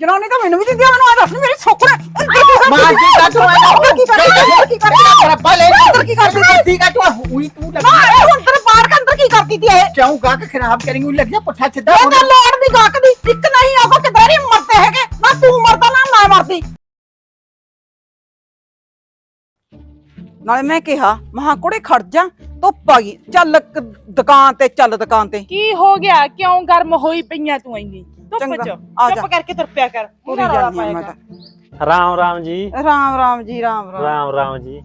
ਜਨਾਨੀ ਤਾਂ ਮੈਨੂੰ ਵੀ ਦਿੰਦੀ ਆ ਮੈਨੂੰ ਆ ਦੱਸ ਨੀ। ਮੇਰੀ ਸੋਕੜ ਮਾਰ ਦੀ ਕੱਟ ਹੋਇਆ ਕੀ ਕਰਦੀ ਕੀ ਕਰਦੀ ਰੱਬਾ ਲੈ ਅੰਦਰ ਕੀ ਕਰਦੀ ਸੀ? ਠੀਕ ਹੈ ਤੂੰ ਉਹੀ ਤੂੰ ਨਾ ਲੱਗ ਹੁਣ ਤੇਰੇ ਬਾਹਰ ਕੇ ਅੰਦਰ ਕੀ ਕਰਦੀ ਤੀ ਇਹ? ਕਿਉਂ ਗਾਕ ਖਰਾਬ ਕਰੀ ਉਹ ਲੱਗ ਜਾ ਪੁੱਠਾ ਸਿੱਧਾ ਇਹ ਤਾਂ ਲੋੜ ਦੀ ਗੱਕ ਦੀ। ਇੱਕ ਨਹੀਂ ਆਗੋ ਕਿਧਰ ਹੀ ਮਰਦੇ ਹੈਗੇ। ਨਾ ਤੂੰ ਮਰਦਾ ਨਾ ਮੈਂ ਮਰਦੀ। ਨਾਲੇ ਮੈਂ ਕਿਹਾ ਮਹਾ ਕੁੜੇ ਖੜ ਜਾ ਧੁੱਪ ਆ ਗਈ। ਚੱਲ ਦੁਕਾਨ ਤੇ ਚੱਲ ਦੁਕਾਨ ਤੇ। ਕੀ ਹੋ ਗਿਆ? ਕਿਉਂ ਗਰਮ ਹੋਈ ਪਈਆਂ ਤੂੰ ਇੰਨੀ? ਧੁੱਪ ਚੰਗਾ, ਚ ਆ ਜਾ। ਚੁੱਪ ਕਰਕੇ ਤੁਰ ਪਿਆ ਕਰ। ਪੂਰੀ ਉਹਨਾਂ ਰੌਲਾ ਜਾਨੀ ਆ ਮੈਂ ਪਾਏਗਾ। ਤਾਂ। ਰਾਮ ਰਾਮ ਜੀ। ਰਾਮ ਰਾਮ ਜੀ ਰਾਮ ਰਾਮ। ਰਾਮ ਰਾਮ ਜੀ।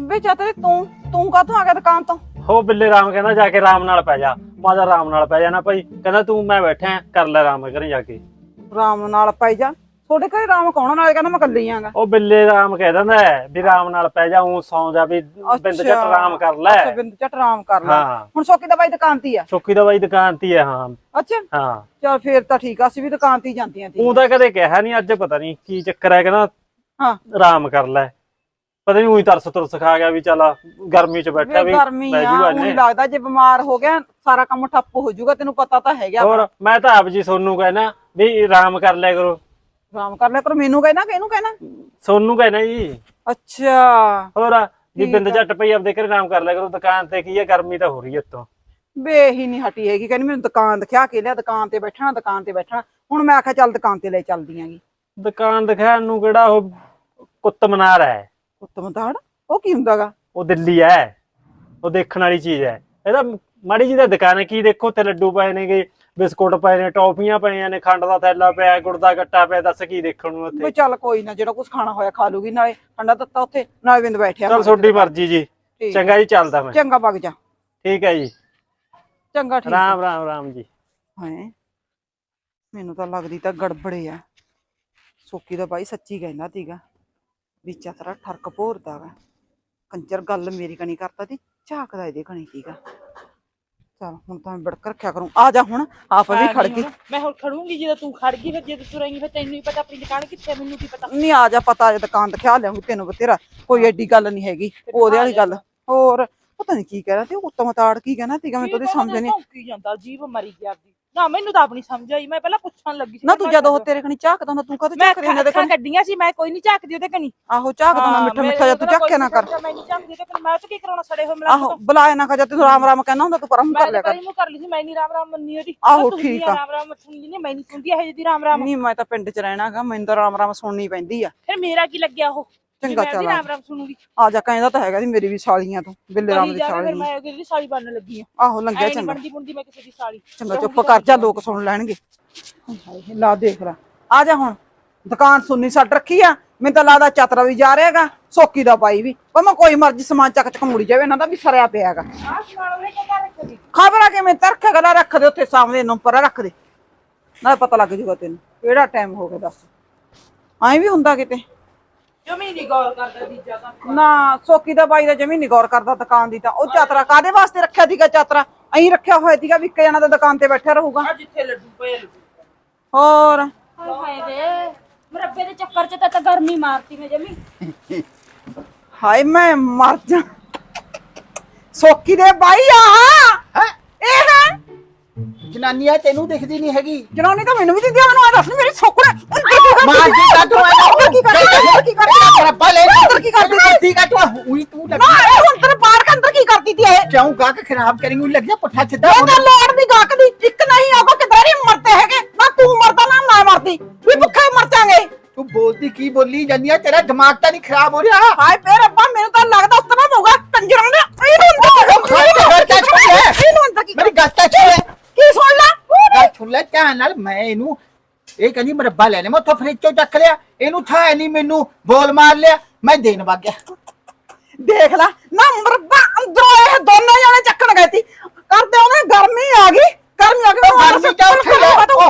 ਵੇ ਚਾਤੇ ਤੂੰ ਤੂੰ ਕਾਹਤੋਂ ਆ ਗਿਆ ਦੁਕਾਨ ਤੋਂ? ਹੋ ਬਿੱਲੇ ਰਾਮ ਕਹਿੰਦਾ ਜਾ ਕੇ ਰਾਮ ਨਾਲ ਪੈ ਜਾ। ਮਾਦਾ ਰਾਮ ਨਾਲ ਪੈ ਜਾਣਾ ਭਾਈ। ਕਹਿੰਦਾ ਤੂੰ ਮੈਂ ਬੈਠਾ ਕਰ ਲੈ ਰਾਮ ਘਰੇ ਜਾ ਕੇ। ਰਾਮ ਨਾਲ ਪਾਈ ਜਾ। ਤੁਹਾਡੇ ਘਰੇ ਰਾਮ ਕੌਣ ਨਾਲੇ ਕਹਿੰਦਾ ਮੈਂ ਕੱਲੀ ਆਂਗਾ। ਉਹ ਬਿੱਲੇ ਰਾਮ ਕਹਿ ਦਿੰਦਾ ਹੈ ਵੀ ਰਾਮ ਨਾਲ ਪੈ ਜਾ ਉਹ ਸੌਂ ਜਾ ਵੀ ਬਿੰਦ ਚੱਟ ਰਾਮ ਕਰ ਲੈ। ਅੱਛਾ ਬਿੰਦ ਝਟ ਰਾਮ ਕਰ ਲੈ। ਹਾਂ। ਹੁਣ ਸੋਕੀ ਦਾ ਬਾਈ ਦੁਕਾਨ ਤੇ ਹੀ ਆ। ਚੌਕੀ ਦਾ ਬਾਈ ਦੁਕਾਨ ਤੇ ਹੀ ਹੈ ਹਾਂ। ਅੱਛਾ। ਹਾਂ। ਚਲ ਫੇਰ ਤਾਂ ਠੀਕ ਆ ਅਸੀਂ ਵੀ ਦੁਕਾਨ ਤੇ ਹੀ ਜਾਂਦੀਆਂ ਸੀ। ਉਹ ਤਾਂ ਕਦੇ ਕਿਹਾ ਨਹੀਂ ਅੱਜ ਪਤਾ ਨਹੀਂ ਕੀ ਚੱਕਰ ਹੈ ਕਹਿੰਦਾ ਹਾਂ। ਰਾਮ ਕਰ ਲੈ। ਪਤਾ ਨਹੀਂ ਉਹੀ ਤਰਸ ਤੁਰਸ ਖਾ ਗਿਆ ਵੀ ਚੱਲ ਗਰਮੀ ਚ ਬੈਠਾ ਵੇ ਵੀ ਗਰਮੀ ਆ ਜੂਗਾ ਇਹਨੇ। ਲੱਗਦਾ ਜੇ ਬਿਮਾਰ ਹੋ ਗਿਆ ਸਾਰਾ ਕੰਮ ਠੱਪ ਹੋ ਜਾਊਗਾ ਤੈਨੂੰ ਪਤਾ ਤਾਂ ਹੈਗਾ ਹੋਰ ਮੈਂ ਤਾਂ ਆਪ ਜੀ ਸੋਨੂੰ ਕਹਿਣਾ ਵੀ ਰਾਮ ਕਰ ਲਿਆ ਕਰੋ। ਰਾਮ ਕਰ ਲਿਆ ਪਰ ਮੈਨੂੰ ਕਹਿਣਾ ਕਿ ਇਹਨੂੰ ਕਹਿਣਾ? ਸੋਨੂੰ ਕਹਿਣਾ ਜੀ। ਅੱਛਾ। ਹੋਰ ਠੀਕ ਬਿੰਦ। ਝੱਟ ਪਈ ਆਪਦੇ ਘਰੇ ਆਰਾਮ ਕਰ ਲਿਆ ਕਰੋ ਦੁਕਾਨ ਤੇ ਕੀ ਹੈ ਗਰਮੀ ਤਾਂ ਹੋ ਰਹੀ ਹੈ ਉੱਤੋਂ। ਵੇ ਹੀ ਨਹੀਂ ਹਟੀ ਹੈਗੀ ਕਹਿੰਦੀ ਮੈਨੂੰ ਦੁਕਾਨ ਦਿਖਾ ਕੇ ਲਿਆ ਦੁਕਾਨ ਤੇ ਬੈਠਣਾ ਦੁਕਾਨ ਤੇ ਬੈਠਣਾ। ਹੁਣ ਮੈਂ ਆਖਿਆ ਚੱਲ ਦੁਕਾਨ ਤੇ ਲੈ ਚੱਲਦੀ ਆਂਗੀ ਦੁਕਾਨ ਦਿਖਾਉਣ ਨੂੰ ਕਿਹੜਾ ਉਹ ਕੁੱਤ ਮਨਾਰ ਹੈ? ਉੱਤਮ ਦਾੜ ਉਹ ਕੀ ਹੁੰਦਾਗਾ? ਉਹ ਦਿੱਲੀ ਹੈ। ਉਹ ਦੇਖਣ ਵਾਲੀ ਚੀਜ਼ ਹੈ। ਇਹਦਾ ਮਾੜੀ ਜੀ ਦਾ ਦੁਕਾਨ ਹੈ ਕੀ ਦੇਖੋ ਤੇ ਲੱਡੂ ਪਏ ਨੇਗੇ। ਬਿਸਕੁਟ ਪਏ ਨੇ ਟੌਫੀਆਂ ਪਈਆਂ ਨੇ ਖੰਡ ਦਾ ਥੈਲਾ ਪਿਆ ਗੁੜ ਦਾ ਗੱਟਾ ਪਿਆ ਦੱਸ ਕੀ ਦੇਖਣ ਨੂੰ ਵੀ ਉੱਥੇ ਚੱਲ ਕੋਈ ਨਾ ਜਿਹੜਾ ਕੁਝ ਖਾਣਾ ਹੋਇਆ ਖਾ ਲੂਗੀ ਨਾਲੇ ਠੰਡਾ ਦਿੱਤਾ ਉੱਥੇ ਨਾਲੇ ਬਿੰਦ ਬੈਠਿਆ ਚਲ ਤੁਹਾਡੀ ਮਰਜ਼ੀ ਜੀ। ਠੀਕ। ਚੰਗਾ ਜੀ ਚੱਲਦਾ ਮੈਂ। ਚੰਗਾ ਵਗ ਜਾ। ਠੀਕ ਹੈ ਜੀ। ਚੰਗਾ ਠੀਕ ਰਾਮ ਰਾਮ ਰਾਮ ਜੀ। ਹੈ? ਮੈਨੂੰ ਤਾਂ ਲੱਗਦੀ ਤਾਂ ਗੜਬੜੇ ਆ। ਸੋਕੀ ਦਾ ਬਾਈ ਸੱਚੀ ਕਹਿੰਦਾ ਤੀਗਾ ਵਿੱਚ ਤੇਰਾ ਠਰਕ ਭੋਰਦਾ ਵਾ। ਕੰਜਰ ਗੱਲ ਮੇਰੀ ਕਣੀ ਕਰਤਾ ਤੀ ਝਾਕਦਾ ਇਹਦੇ ਕਣੀ ਤੀਗਾ ਚਲ ਹੁਣ ਤਾਂ ਮੈਂ ਬੜਕ ਰੱਖਿਆ ਕਰੂੰ। ਆ ਜਾ ਹੁਣ ਆਪ ਵੀ ਖੜ ਗਈ ਮੈਂ ਹੁਣ ਖੜੂੰਗੀ ਜਦੋਂ ਤੂੰ ਖੜ ਗਈ ਫਿਰ ਜੇ ਤੂੰ ਰਹੇਂਗੀ ਫਿਰ ਤੈਨੂੰ ਹੀ ਪਤਾ ਆਪਣੀ ਦੁਕਾਨ ਕਿੱਥੇ ਮੈਨੂੰ ਕੀ ਪਤਾ। ਨਹੀਂ ਆ ਜਾ ਪਤਾ ਜੇ ਦੁਕਾਨ ਦਿਖਾ ਲਿਆਉਂਗੀ ਤੈਨੂੰ ਬਤੇਰਾ ਕੋਈ ਐਡੀ ਗੱਲ ਨਹੀਂ ਹੈਗੀ ਉਹਦੇ ਵਾਲੀ ਗੱਲ। ਹੋਰ ਪਤਾ ਨਹੀਂ ਕੀ ਕਹਿਣਾ ਤੇ ਉੱਤਮ ਤਾੜ ਕੀ ਕਹਿਣਾ ਤੀਗਾ ਮੈਨੂੰ ਤਾਂ ਉਹਦੀ ਸਮਝ ਨਹੀਂ ਕੀ ਜਾਂਦਾ ਜੀਵ ਮਰੀ ਗਿਆ ਆਪਦੀ। ਨਾ ਮੈਨੂੰ ਤਾਂ ਆਪਣੀ ਸਮਝ ਆਈ ਮੈਂ ਪਹਿਲਾਂ ਪੁੱਛਣ ਲੱਗੀ ਸੀ ਨਾ ਤੂੰ ਜਦੋਂ ਉਹ ਤੇਰੇ ਕਣੀ ਝਾਕਦਾ ਹੁੰਦਾ ਤੂੰ ਕਦੋਂ ਮੈਂ ਝਾਕ ਰਿਹਾ ਦੇ ਅੱਖਾਂ ਕੱਢੀਆਂ ਸੀ ਮੈਂ ਕੋਈ ਨਹੀਂ ਝਾਕਦੀ ਉਹਦੇ ਕਣੀ ਆਹੋ ਝਾਕਦਾ ਹੁੰਦਾ ਮਿੱਠਾ ਮਿੱਠਾ ਜਿਹਾ ਤੂੰ ਝਾਕਿਆ ਨਾ ਕਰ। ਮੈਂ ਨਹੀਂ ਝਾਕਦੀ ਉਹਦੇ ਕਣੀ ਮੈਂ ਉਹ ਕੀ ਕਰਾਉਣਾ ਸੜੇ ਹੋਏ ਮੇਰਾ ਆਹੋ ਬੁਲਾਇਆ ਨਾ ਕਰ ਜਾ ਤੂੰ ਰਾਮ ਰਾਮ ਕਹਿੰਦਾ ਹੁੰਦਾ ਤੂੰ ਪਰਮ ਮੈਂ ਕਰ ਲਿਆ ਕਰ। ਨੂੰ ਕਰ ਲਈ ਸੀ ਮੈਂ ਨਹੀਂ ਰਾਮ ਰਾਮ ਮੰਨੀ ਉਹਦੀ। ਆਹੋ, ਤੂੰ ਠੀਕ ਹੁੰਦੀ ਆ। ਰਾਮ ਰਾਮ ਸੁਣਦੀ ਨਹੀਂ ਮੈਂ ਨਹੀਂ ਸੁਣਦੀ ਇਹ ਜਿਹੀ ਰਾਮ ਰਾਮ। ਨਹੀਂ ਮੈਂ ਤਾਂ ਪਿੰਡ 'ਚ ਰਹਿਣਾਗਾ ਮੈਨੂੰ ਤਾਂ ਰਾਮ ਰਾਮ ਸੁਣਨੀ ਪੈਂਦੀ ਆ। ਫਿਰ ਮੇਰਾ ਕੀ ਲੱਗਿਆ ਉਹ? ਜੇ ਚੰਗਾ ਚੱਲ ਰਾਮ ਰਾਮ ਸੁਣੂਗੀ ਆ ਜਾ ਕਹਿੰਦਾ ਤਾਂ ਹੈਗਾ ਸੀ ਮੇਰੀ ਵੀ ਸਾਲੀਆਂ ਤੂੰ ਬਿੱਲੇ ਰਾਮ ਦੀ ਸਾਲੀ। ਮੈਂ ਉਹਦੀ ਸਾਲੀ ਬਣਨ ਲੱਗੀ ਆ ਆਹੋ ਲੰਘਿਆ ਚੰਗਾ। ਬਣਦੀ ਬੁਣਦੀ ਮੈਂ ਕਿਸੇ ਦੀ ਸਾਲੀ। ਚੰਗਾ ਚੁੱਪ ਕਰ ਜਾ ਲੋਕ ਸੁਣ ਲੈਣਗੇ। ਹਾਏ ਲਾ ਦੇਖ ਲੈ। ਆ ਜਾ ਹੁਣ ਦੁਕਾਨ ਸੁੰਨੀ ਛੱਡ ਰੱਖੀ ਆ ਮੈਨੂੰ ਤਾਂ ਲੱਗਦਾ ਚਤਰਾ ਵੀ ਜਾ ਰਿਹਾਗਾ ਸੋਕੀ ਦਾ ਪਾਈ ਵੀ। ਪਰ ਮੈਂ ਕੋਈ ਮਰਜ਼ੀ ਸਮਾਨ ਚੱਕ ਚੱਕ ਮੁੜੀ ਜਾਵੇ ਇਹਨਾਂ ਦਾ ਵੀ ਸਰਿਆ ਪਿਆਗਾ ਖਬਰ ਆ ਕਿਵੇਂ ਤਰਖ ਗਲਾ ਰੱਖ ਦੇ ਉੱਥੇ ਸਾਹਮਣੇ ਨੂੰ ਪਰ ਰੱਖ ਦੇ। ਨਾਲ ਪਤਾ ਲੱਗ ਜੂਗਾ ਤੈਨੂੰ ਕਿਹੜਾ ਟਾਈਮ ਹੋ ਗਿਆ ਦੱਸ। ਐਂ ਵੀ ਹੁੰਦਾ ਕਿਤੇ। ਜਮੀ ਨਹੀਂ ਗੌਰ ਕਰਦਾ ਦੀਜਾ ਤਾਂ ਨਾ ਸੋਕੀ ਦਾ ਬਾਈ ਦਾ ਜਮੀ ਨੀ ਗੌਰ ਕਰਦਾ ਦੁਕਾਨ ਦੀ ਤਾਂ। ਉਹ ਚਾਤਰਾ ਕਾਦੇ ਵਾਸਤੇ ਰੱਖਿਆ ਸੀਗਾ ਚਾਤਰਾ? ਐਂ ਰੱਖਿਆ ਹੋਇਆ ਸੀਗਾ ਵੀ ਇੱਕ ਜਣਾ ਤਾਂ ਦੁਕਾਨ ਤੇ ਬੈਠਾ ਰਹੂਗਾ। ਆ ਜਿੱਥੇ ਲੱਡੂ ਪਏ ਲੱਡੂ। ਹੋਰ? ਹਾਏ ਹਾਏ ਵੇ ਮਰੱਬੇ ਦੇ ਚੱਕਰ 'ਚ ਤਾਂ ਤਾਂ ਗਰਮੀ ਮਾਰਤੀ ਮੈਂ ਜਮੀ। ਹਾਏ ਮੈਂ ਮਰ ਜਾ। ਸੋਕੀ ਦੇ ਬਾਈ ਆ। ਹੈ? ਇਹ ਹੈ। ਜਨਾਨੀਆਂ ਤੈਨੂੰ ਦਿਖਦੀ ਨਹੀਂ ਹੈਗੀ। ਜਨਾਨੀ ਤਾਂ ਮੈਨੂੰ ਵੀ ਦਿੰਦੀ ਆ ਮੈਨੂੰ ਆ ਦੱਸ ਨੀ ਮੇਰੀ ਸੋਕੜ ਮਾਰ ਦੀ ਕੱਟ ਹੋਇਆ ਕੀ ਕਰਦੀ ਕੀ ਕਰਦੀ ਰੱਬਾ ਲੈ ਅੰਦਰ ਕੀ ਕਰਦੀ ਸੀ? ਠੀਕ ਹੈ ਤੂੰ ਉਹੀ ਤੂੰ ਲੱਗ ਨਾ ਇਹ ਹੁਣ ਤੇਰੇ ਬਾਹਰ ਕੇ ਅੰਦਰ ਕੀ ਕਰਦੀ ਤੀ ਇਹ? ਕਿਉਂ ਗਾਕ ਖਰਾਬ ਕਰੀ ਉਹ ਲੱਗ ਜਾ ਪੁੱਠਾ ਸਿੱਧਾ ਇਹ ਤਾਂ ਲੋੜ ਦੀ ਗੱਕ ਦੀ ਇੱਕ ਨਹੀਂ ਆਗੋ ਮਰਦੇ ਹੈਗੇ। ਨਾ ਤੂੰ ਮਰਦਾ ਨਾ ਮੈਂ ਮਰਦੀ। ਵੀ ਭੁੱਖੇ ਮਰ ਜਾਾਂਗੇ। ਤੂੰ ਬੋਲਦੀ ਕੀ ਬੋਲੀ ਜਾਂਦੀ ਆ? ਤੇਰਾ ਦਿਮਾਗ ਤਾਂ ਨਹੀਂ ਖਰਾਬ ਹੋ ਰਿਹਾ। ਹਾਏ ਫੇਰ ਰੱਬਾ ਮੈਨੂੰ ਤਾਂ ਲੱਗਦਾ ਉਤਨਾ ਹੋਊਗਾ। ਕੰਜਰਾਂ ਨੇ ਇਹਨੂੰ ਅੰਦਰ ਗੱਲ ਤਾਂ ਛੋੜ ਇਹਨੂੰ ਅੰਦਰ ਕੀ ਮੇਰੀ ਗੱਲ ਤਾਂ ਕੀ ਸੁਣ ਲੈ? ਗੱਲ ਸੁਣ ਲੈ ਧਿਆਨ ਨਾਲ ਮੈਂ ਇਹਨੂੰ ਇਹ ਕਹਿੰਦੀ ਮਰੱਬਾ ਲੈਣੇ ਮੈਂ ਉੱਥੋਂ ਫਰਿੱਜ ਚੋਂ ਚੱਕ ਲਿਆ ਇਹਨੂੰ ਥਾ ਨਹੀਂ ਮੈਨੂੰ ਬੋਲ ਮਾਰ ਲਿਆ ਮੈਂ ਦੇਣ ਵਗ ਗਿਆ। ਦੇਖ ਲੈ ਨਾ ਮਰਬਾ ਅੰਦਰੋਂ ਇਹ ਦੋਨੋਂ ਜਣੇ ਚੱਕਣ ਗਏ ਤੀ ਕਰਦੇ ਉਹਨੇ ਗਰਮੀ ਆ ਗਈ ਗਰਮੀ ਆ ਗਈ ਉਹ ਗਰਮੀ ਤਾਂ ਉੱਠ ਲਿਆ ਓਹੋ